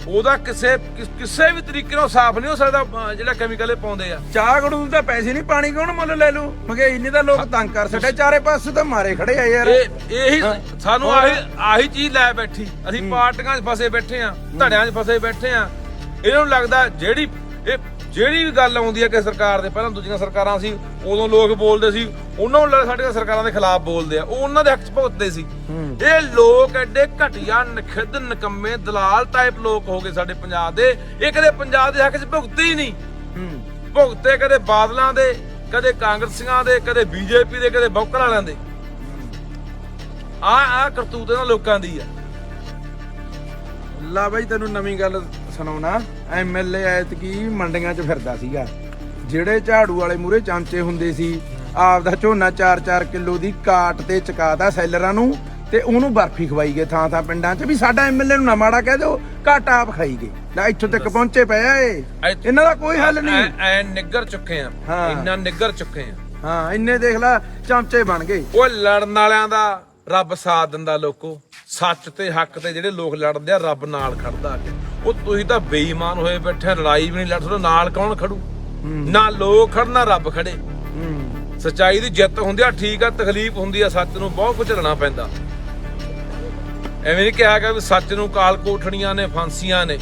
ਉਹਦਾ ਕਿਸੇ ਕਿਸ- ਵੀ ਤਰੀਕੇ ਨਾਲ ਸਾਫ਼ ਨਹੀਂ ਹੋ ਸਕਦਾ ਜਿਹੜਾ ਕੈਮੀਕਲ ਇਹ ਪਾਉਂਦੇ ਆ। ਚਾਹ ਗੜੂ ਨੂੰ ਤਾਂ ਪੈਸੇ ਨਹੀਂ ਪਾਣੀ ਕੌਣ ਮੁੱਲ ਲੈ ਲੂ ਮਹਿੰਗਾਈ ਨਹੀਂ ਤਾਂ ਲੋਕ ਤੰਗ ਕਰ ਛੱਡੇ ਚਾਰੇ ਪਾਸੇ ਤਾਂ ਮਾਰੇ ਖੜੇ ਆ ਯਾਰ। ਇਹ ਇਹੀ ਸਾਨੂੰ ਆਹੀ ਆਹੀ ਚੀਜ਼ ਲੈ ਬੈਠੀ। ਅਸੀਂ ਪਾਰਟੀਆਂ 'ਚ ਫਸੇ ਬੈਠੇ ਆ ਧੜਿਆਂ 'ਚ ਫਸੇ ਬੈਠੇ ਆ। ਇਹਨਾਂ ਨੂੰ ਲੱਗਦਾ ਜਿਹੜੀ ਇਹ ਜਿਹੜੀ ਵੀ ਗੱਲ ਆਉਂਦੀ ਹੈ ਕਿ ਸਰਕਾਰ ਦੇ ਪਹਿਲਾਂ ਦੂਜੀਆਂ ਸਰਕਾਰਾਂ ਸੀ ਉਦੋਂ ਲੋਕ ਬੋਲਦੇ ਸੀ ਉਹਨਾਂ ਨੂੰ ਸਾਡੀਆਂ ਸਰਕਾਰਾਂ ਦੇ ਖਿਲਾਫ ਬੋਲਦੇ ਆ ਉਹ ਉਹਨਾਂ ਦੇ ਹੱਕ 'ਚ ਭੁਗਤਦੇ ਸੀ। ਇਹ ਲੋਕ ਐਡੇ ਘਟੀਆ ਨਖਿੱਧ ਨਕੰਮੇ ਦਲਾਲ ਟਾਈਪ ਲੋਕ ਹੋ ਗਏ ਸਾਡੇ ਪੰਜਾਬ ਦੇ। ਇਹ ਕਦੇ ਪੰਜਾਬ ਦੇ ਹੱਕ 'ਚ ਭੁਗਤੇ ਹੀ। ਨਹੀਂ ਭੁਗਤੇ ਕਦੇ ਬਾਦਲਾਂ ਦੇ ਕਦੇ ਕਾਂਗਰਸੀਆਂ ਦੇ ਕਦੇ ਬੀਜੇਪੀ ਦੇ ਕਦੇ ਬੌਕਰ ਵਾਲਿਆਂ ਦੇ। ਆ ਆ ਕਰਤੂਤ ਇਹਨਾਂ ਲੋਕਾਂ ਦੀ ਆ। ਲਾ ਬਾਈ ਤੈਨੂੰ ਨਵੀਂ ਗੱਲ ਸੁਣਾਉਣਾ ਐਮਐਲਏ ਐਤਕੀ ਮੰਡੀਆਂ 'ਚ ਫਿਰਦਾ ਸੀਗਾ। ਜਿਹੜੇ ਝਾੜੂ ਵਾਲੇ ਮੂਰੇ ਚਮਚੇ ਹੁੰਦੇ ਸੀ ਆਪਦਾ ਝੋਨਾ 4-4 ਕਿਲੋ ਦੀ ਕਾਟ ਤੇ ਚਕਾਤਾ ਸੈਲਰਾਂ ਨੂੰ ਤੇ ਉਹਨੂੰ ਬਰਫੀ ਖਵਾਈ ਗਏ ਥਾਂ ਥਾਂ ਪਿੰਡਾਂ 'ਚ ਵੀ ਸਾਡਾ ਐਮਐਲਏ ਨੂੰ ਨਾ ਮਾੜਾ ਕਹਿ ਦਿਓ ਘਾਟ ਆਪ ਖਾਈ ਗਏ। ਲੈ ਇੱਥੋਂ ਤੱਕ ਪਹੁੰਚੇ ਪਏ ਆ ਇਹ। ਇਹਨਾਂ ਦਾ ਕੋਈ ਹੱਲ ਨਹੀਂ। ਐ ਨਿੱਗਰ ਚੁੱਕੇ ਆ। ਇੰਨਾ ਨਿੱਗਰ ਚੁੱਕੇ ਆ। ਹਾਂ ਇੰਨੇ ਦੇਖ ਲੈ ਚਮਚੇ ਬਣ ਗਏ। ਉਹ ਲੜਨ ਵਾਲਿਆਂ ਦਾ ਰੱਬ ਸਾਥ ਦਿੰਦਾ ਲੋਕੋ। ਸੱਚ ਤੇ ਹੱਕ ਤੇ ਜਿਹੜੇ ਲੋਕ ਲੜਦੇ ਆ ਰੱਬ ਨਾਲ ਖੜਦਾ ਆ ਕੇ ਉਹ ਤੁਸੀਂ ਤਾਂ ਬੇਈਮਾਨ ਹੋਏ ਬੈਠੇ, ਲੜਾਈ ਵੀ ਨਹੀਂ ਲੜ ਸਕਦੇ, ਨਾਲ ਕੌਣ ਖੜੂ? ਨਾ ਲੋਕ ਖੜਨਾ ਰੱਬ ਖੜੇ। ਸਚਾਈ ਦੀ ਜਿੱਤ ਹੁੰਦੀ ਆ, ਠੀਕ ਆ, ਤਕਲੀਫ ਹੁੰਦੀ ਆ, ਸੱਚ ਨੂੰ ਬਹੁਤ ਕੁਝ ਝੱਲਣਾ ਪੈਂਦਾ। ਐਵੇਂ ਨਹੀਂ ਕਿਹਾ ਗਿਆ ਵੀ ਸੱਚ ਨੂੰ ਕਾਲ ਕੋਠੜੀਆਂ ਨੇ, ਫਾਂਸੀਆਂ ਨੇ।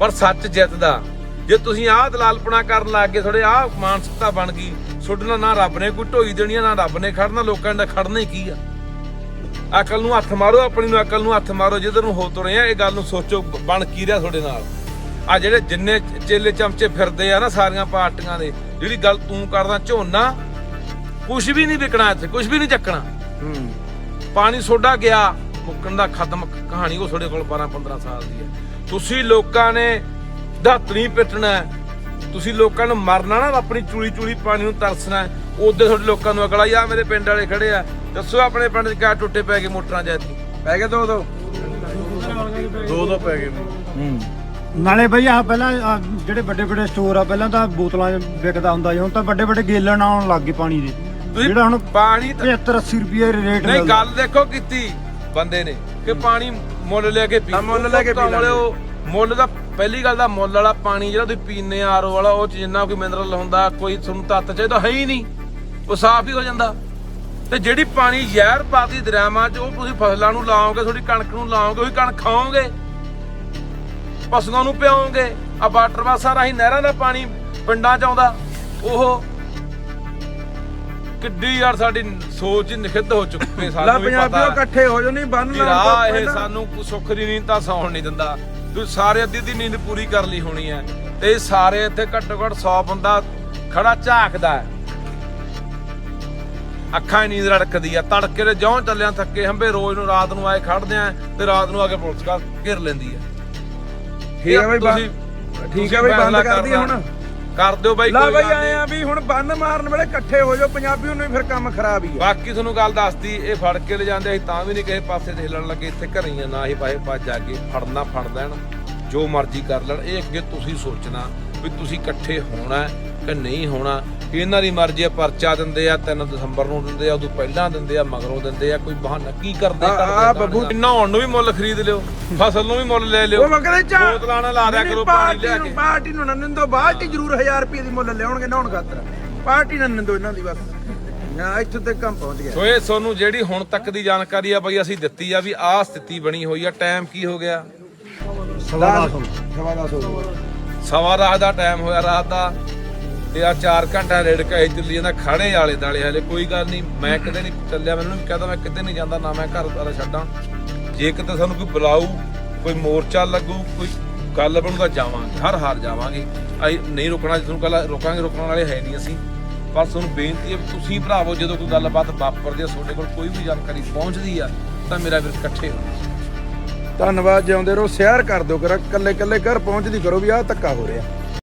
ਪਰ ਸੱਚ ਜਿੱਤਦਾ। ਜੇ ਤੁਸੀਂ ਆਹ ਦਲਾਲਪਣਾ ਕਰਨ ਲੱਗ ਗਏ ਥੋੜੇ ਆਹ ਮਾਨਸਿਕਤਾ ਬਣ ਗਈ ਸੁੱਡਣਾ ਨਾ ਰੱਬ ਨੇ ਕੋਈ ਢੋਈ ਦੇਣੀ ਨਾ ਰੱਬ ਨੇ ਖੜਨਾ ਲੋਕਾਂ ਦਾ ਖੜਨਾ ਹੀ ਕੀ ਆ? ਅਕਲ ਨੂੰ ਹੱਥ ਮਾਰੋ ਆਪਣੀ ਨੂੰ ਅਕਲ ਨੂੰ ਹੱਥ ਮਾਰੋ ਜਿੱਧਰ ਨੂੰ ਹੋ ਤੁਰੇ ਆ ਇਹ ਗੱਲ ਨੂੰ ਸੋਚੋ ਬਣ ਕੀ ਰਿਹਾ ਤੁਹਾਡੇ ਨਾਲ? ਆ ਜਿਹੜੇ ਜਿੰਨੇ ਚੇਲੇ ਚਮਚੇ ਫਿਰਦੇ ਆ ਨਾ ਸਾਰੀਆਂ ਪਾਰਟੀਆਂ ਦੇ ਜਿਹੜੀ ਗੱਲ ਤੂੰ ਕਰਦਾ ਝੋਨਾ ਕੁਝ ਵੀ ਨਹੀਂ ਵਿਕਣਾ ਇੱਥੇ ਕੁਝ ਵੀ ਨਹੀਂ ਚੱਕਣਾ। ਹੂੰ। ਪਾਣੀ ਸੋਡਾ ਗਿਆ ਮੁੱਕਣ ਦਾ ਖਤਮ ਕਹਾਣੀ ਉਹ ਤੁਹਾਡੇ ਕੋਲ 12 15 ਸਾਲ ਦੀ ਹੈ। ਤੁਸੀਂ ਲੋਕਾਂ ਨੇ ਧਾਤਰੀ ਪਿੱਟਣਾ। ਤੁਸੀਂ ਲੋਕਾਂ ਨੂੰ ਮਰਨਾ ਨਾ ਆਪਣੀ ਚੂਲੀ ਚੂਲੀ ਪਾਣੀ ਨੂੰ ਤਰਸਣਾ ਉਹਦੇ ਤੁਹਾਡੇ ਲੋਕਾਂ ਨੂੰ ਅਕਲ ਆਈ ਆ ਮੇਰੇ ਪਿੰਡ ਵਾਲੇ ਖੜੇ ਆ। ਦੱਸੋ ਆਪਣੇ ਪਿੰਡ 'ਚ ਕਿਆ ਟੁੱਟੇ ਪੈ ਗਏ ਮੋਟਰਾਂ ਜੈਤੀ ਪੈ ਗਏ ਦੋ ਦੋ? ਦੋ ਦੋ ਪੈ ਗਏ ਹੂੰ। ਨਾਲੇ ਬਈ ਆ ਪਹਿਲਾਂ ਆਹ ਜਿਹੜੇ ਵੱਡੇ ਵੱਡੇ ਸਟੋਰ ਆ ਪਹਿਲਾਂ ਤਾਂ ਬੋਤਲਾਂ 'ਚ ਵਿਕਦਾ ਹੁੰਦਾ ਸੀ ਹੁਣ ਤਾਂ ਵੱਡੇ ਵੱਡੇ ਗੇਲਣ ਆਉਣ ਲੱਗ ਗਏ ਪਾਣੀ ਦੇ। ਤੁਸੀਂ ਜਿਹੜਾ ਹੁਣ ਪਾਣੀ ਤਾਂ- 75 80 ਰੁਪਏ ਰੇਟ ਨਹੀਂ ਗੱਲ ਦੇਖੋ ਕੀਤੀ ਬੰਦੇ ਨੇ ਕਿ ਪਾਣੀ ਮੁੱਲ ਲੈ ਕੇ ਪੀ ਹਾਂ, ਮੁੱਲ ਲੈ ਕੇ ਪੀ ਲੈਂਦੇ। ਉਹ ਮੁੱਲ ਦਾ ਪਹਿਲੀ ਗੱਲ ਦਾ ਮੁੱਲ ਵਾਲਾ ਪਾਣੀ ਜਿਹੜਾ ਤੁਸੀਂ ਪੀਨੇ ਆਰੋ ਵਾਲਾ ਉਹ 'ਚ ਜਿੰਨਾ ਕੋਈ ਮਿਨਰਲ ਹੁੰਦਾ ਕੋਈ ਤੁਹਾਨੂੰ ਤੱਤ ਚਾਹੀਦਾ ਹੈ ਹੀ ਨਹੀਂ। ਉਹ ਸਾਫ਼ ਹੀ ਹੋ ਜਾਂਦਾ। ਤੇ ਜਿਹੜੀ ਪਾਣੀ ਜ਼ਹਿਰ ਪਾਤੀ ਦਰਿਆਵਾਂ 'ਚ ਉਹ ਤੁਸੀਂ ਫਸਲਾਂ ਨੂੰ ਲਾਓਗੇ ਤੁਹਾਡੀ ਕਣਕ ਨੂੰ ਲਾਓਗੇ ਉਹੀ ਕਣਕ ਖਾਓਗੇ। ਪਸ਼ੂਆਂ ਨੂੰ ਪਿਆਓਗੇ। ਆ ਵਾਟਰ ਵਾਸਾ ਰਾਹੀਂ ਨਹਿਰਾਂ ਦਾ ਪਾਣੀ ਪਿੰਡਾਂ 'ਚ ਆਉਂਦਾ। ਉਹ ਕਿੱਡੀ ਯਾਰ ਸਾਡੀ ਸੋਚ ਨਿਖਿੱਧ ਹੋ ਚੁੱਕੀ ਲੈ ਸਾਨੂੰ ਵੀ ਪੰਜਾਬੀਓ ਇਕੱਠੇ ਹੋ ਜਾਓ ਨਹੀਂ ਬੰਨ ਲਾਉਣ ਰਾਹ ਇਹ। ਸਾਨੂੰ ਸੁੱਖ ਦੀ ਨੀਂਦ ਤਾਂ ਸੌਣ ਨਹੀਂ ਦਿੰਦਾ। ਤੁਸੀਂ ਸਾਰੇ ਅੱਧੀ ਦੀ ਨੀਂਦ ਪੂਰੀ ਕਰ ਲਈ ਹੋਣੀ ਹੈ। ਤੇ ਸਾਰੇ ਇੱਥੇ ਘੱਟੋ ਘੱਟ 100 ਬੰਦਾ ਖੜਾ ਝਾਕਦਾ ਹੈ। ਅੱਖਾਂ 'ਚ ਨੀਂਦ ਰੜਕਦੀ ਆ। ਤੜਕੇ ਦੇ ਜਿਉਂ ਚੱਲਿਆਂ ਥੱਕੇ ਹੰਬੇ ਰੋਜ਼ ਨੂੰ ਰਾਤ ਨੂੰ ਆਏ ਖੜਦੇ ਆ ਤੇ ਰਾਤ ਨੂੰ ਆ ਕੇ ਪੁਲਿਸ ਕਾ ਘਿਰ ਲੈਂਦੀ ਆ। ਠੀਕ ਹੈ ਬਈ ਬੰਦ- ਤੁਸੀਂ- ਠੀਕ ਹੈ ਤੁਸੀਂ ਬਈ ਬੰਦ ਫੈਸਲਾ ਕਰ ਦਈਏ ਕਰਨਾ। ਹੁਣ। ਕਰ ਦਿਓ ਬਾਈ ਲਾ ਕੋਈ ਬਈ ਆਏ। ਆ ਵੀ ਹੁਣ ਬੰਨ ਮਾਰਨ ਵੇਲੇ ਇਕੱਠੇ ਹੋ ਜਾਓ ਪੰਜਾਬੀਓ ਨੂੰ ਵੀ ਫਿਰ ਕੰਮ ਖਰਾਬ ਹੀ ਆ। ਬਾਕੀ ਤੁਹਾਨੂੰ ਗੱਲ ਦੱਸਦੀ ਇਹ ਫੜ ਕੇ ਲੈ ਜਾਂਦੇ ਅਸੀਂ ਤਾਂ ਵੀ ਨਹੀਂ ਕਿਸੇ ਪਾਸੇ ਤੇ ਹਿੱਲਣ ਲੱਗੇ ਇੱਥੇ ਘਰੇ ਹੀ ਆ ਨਾ ਹੀ ਪਾਸੇ ਭੱਜ ਜਾ ਕੇ ਫੜਨਾ ਫੜ ਲੈਣ। ਜੋ ਮਰਜ਼ੀ ਕਰ ਲੈਣ ਇਹ ਅੱਗੇ ਤੁਸੀਂ ਸੋਚਣਾ ਵੀ ਤੁਸੀਂ ਇਕੱਠੇ ਹੋਣਾ ਕਿ ਨਹੀਂ ਹੋਣਾ ਇਹਨਾਂ ਦੀ ਮਰਜ਼ੀ ਆ ਪਰਚਾ ਦਿੰਦੇ ਆ 3 ਦਸੰਬਰ ਨੂੰ ਦਿੰਦੇ ਆ ਉਦੋਂ ਪਹਿਲਾਂ ਦਿੰਦੇ ਆ ਮਗਰੋਂ ਦਿੰਦੇ ਆ ਕੋਈ ਬਹਾਨਾ ਕੀ ਕਰਦੇ ਆ- ਕਰਦੇ ਆ ਜਾਣਗੇ। ਬੱਬੂ- ਨਹਾਉਣ ਨੂੰ ਵੀ ਮੁੱਲ ਖਰੀਦ ਲਿਓ ਫਸਲ ਨੂੰ ਵੀ ਮੁੱਲ ਲੈ ਲਿਓ। ਉਹ ਮਗਰੇ ਚਾ ਬੋਤਲਾਂ ਨਾਲ ਲਾ ਦਿਆ ਕਰੋ ਪਾਣੀ ਲਿਆ ਕੇ। ਪਾਰਟੀ ਨੂੰ ਨਿੰਦੋ ਬਾਲਟੀ ਜ਼ਰੂਰ 1000 ਰੁਪਏ ਦੀ ਮੁੱਲ ਲਿਆਉਣਗੇ ਨਹਾਉਣ ਖਾਤਰ। ਪਾਰਟੀ ਨਿੰਦੋ ਇਹਨਾਂ ਦੀ ਬਸ। ਨਾ ਇੱਥੇ ਤੱਕ ਕੰਮ ਪਹੁੰਚ ਗਿਆ। ਸੋ ਇਹ ਤੁਹਾਨੂੰ ਜਿਹੜੀ ਹੁਣ ਤੱਕ ਦੀ ਜਾਣਕਾਰੀ ਆ ਬਈ ਅਸੀਂ ਦਿੱਤੀ ਆ ਵੀ ਆਹ ਸਥਿਤੀ ਬਣੀ ਹੋਈ ਆ ਟਾਈਮ ਕੀ ਹੋ ਗਿਆ? ਸਵਾ ਹੁਣ। ਸਵਾ ਗਏ ਸਵਾ ਰਾਤ ਦਾ ਟਾਈਮ ਹੋਇਆ ਰਾਤ ਦਾ। ਤੇ ਆ 4 ਘੰਟਾ ਰੇੜ ਕੇ ਚੱਲੀ ਜਾਂਦਾ, ਖੜੇ ਆਲੇ ਦਾਲੇ ਹਲੇ ਕੋਈ ਗੱਲ ਨਹੀਂ, ਮੈਂ ਕਿਤੇ ਨਹੀਂ ਚੱਲਿਆ, ਮੈਨੂੰ ਵੀ ਕਹਦਾ ਮੈਂ ਕਿਤੇ ਨਹੀਂ ਜਾਂਦਾ, ਨਾ ਮੈਂ ਘਰ ਵਾਲਾ ਛੱਡਾਂ। ਜੇ ਕਿਤੇ ਸਾਨੂੰ ਕੋਈ ਬੁਲਾਊ, ਕੋਈ ਮੋਰਚਾ ਲੱਗੂ, ਕੋਈ ਗੱਲ ਬਣੂਗਾ, ਜਾਵਾਂਗੇ, ਹਰ ਹਾਰ ਜਾਵਾਂਗੇ। ਅਸੀਂ ਨਹੀਂ ਰੁਕਣਾ ਜੇ ਤੁਹਾਨੂੰ ਕੱਲ ਰੋਕਾਂਗੇ, ਰੋਕਣ ਵਾਲੇ ਹੈ ਨਹੀਂ ਅਸੀਂ। ਪਰ ਤੁਹਾਨੂੰ ਬੇਨਤੀ ਹੈ ਵੀ ਤੁਸੀਂ ਭਰਾਵੋ, ਜਦੋਂ ਕੋਈ ਗੱਲਬਾਤ ਵਾਪਰਦੀ ਹੈ, ਤੁਹਾਡੇ ਕੋਲ ਕੋਈ ਵੀ ਜਾਣਕਾਰੀ ਪਹੁੰਚਦੀ ਆ, ਤਾਂ ਮੇਰਾ ਵੀਰ ਇਕੱਠੇ ਹੋ ਧੰਨਵਾਦ, ਜਿਉਂਦੇ ਰਹੋ ਸ਼ੇਅਰ ਕਰ ਦਿਓ, ਕਰ ਕੱਲੇ ਕੱਲੇ ਘਰ ਪਹੁੰਚਦੀ ਕਰੋ ਵੀ ਆਹ ਧੱਕਾ ਹੋ ਰਿਹਾ।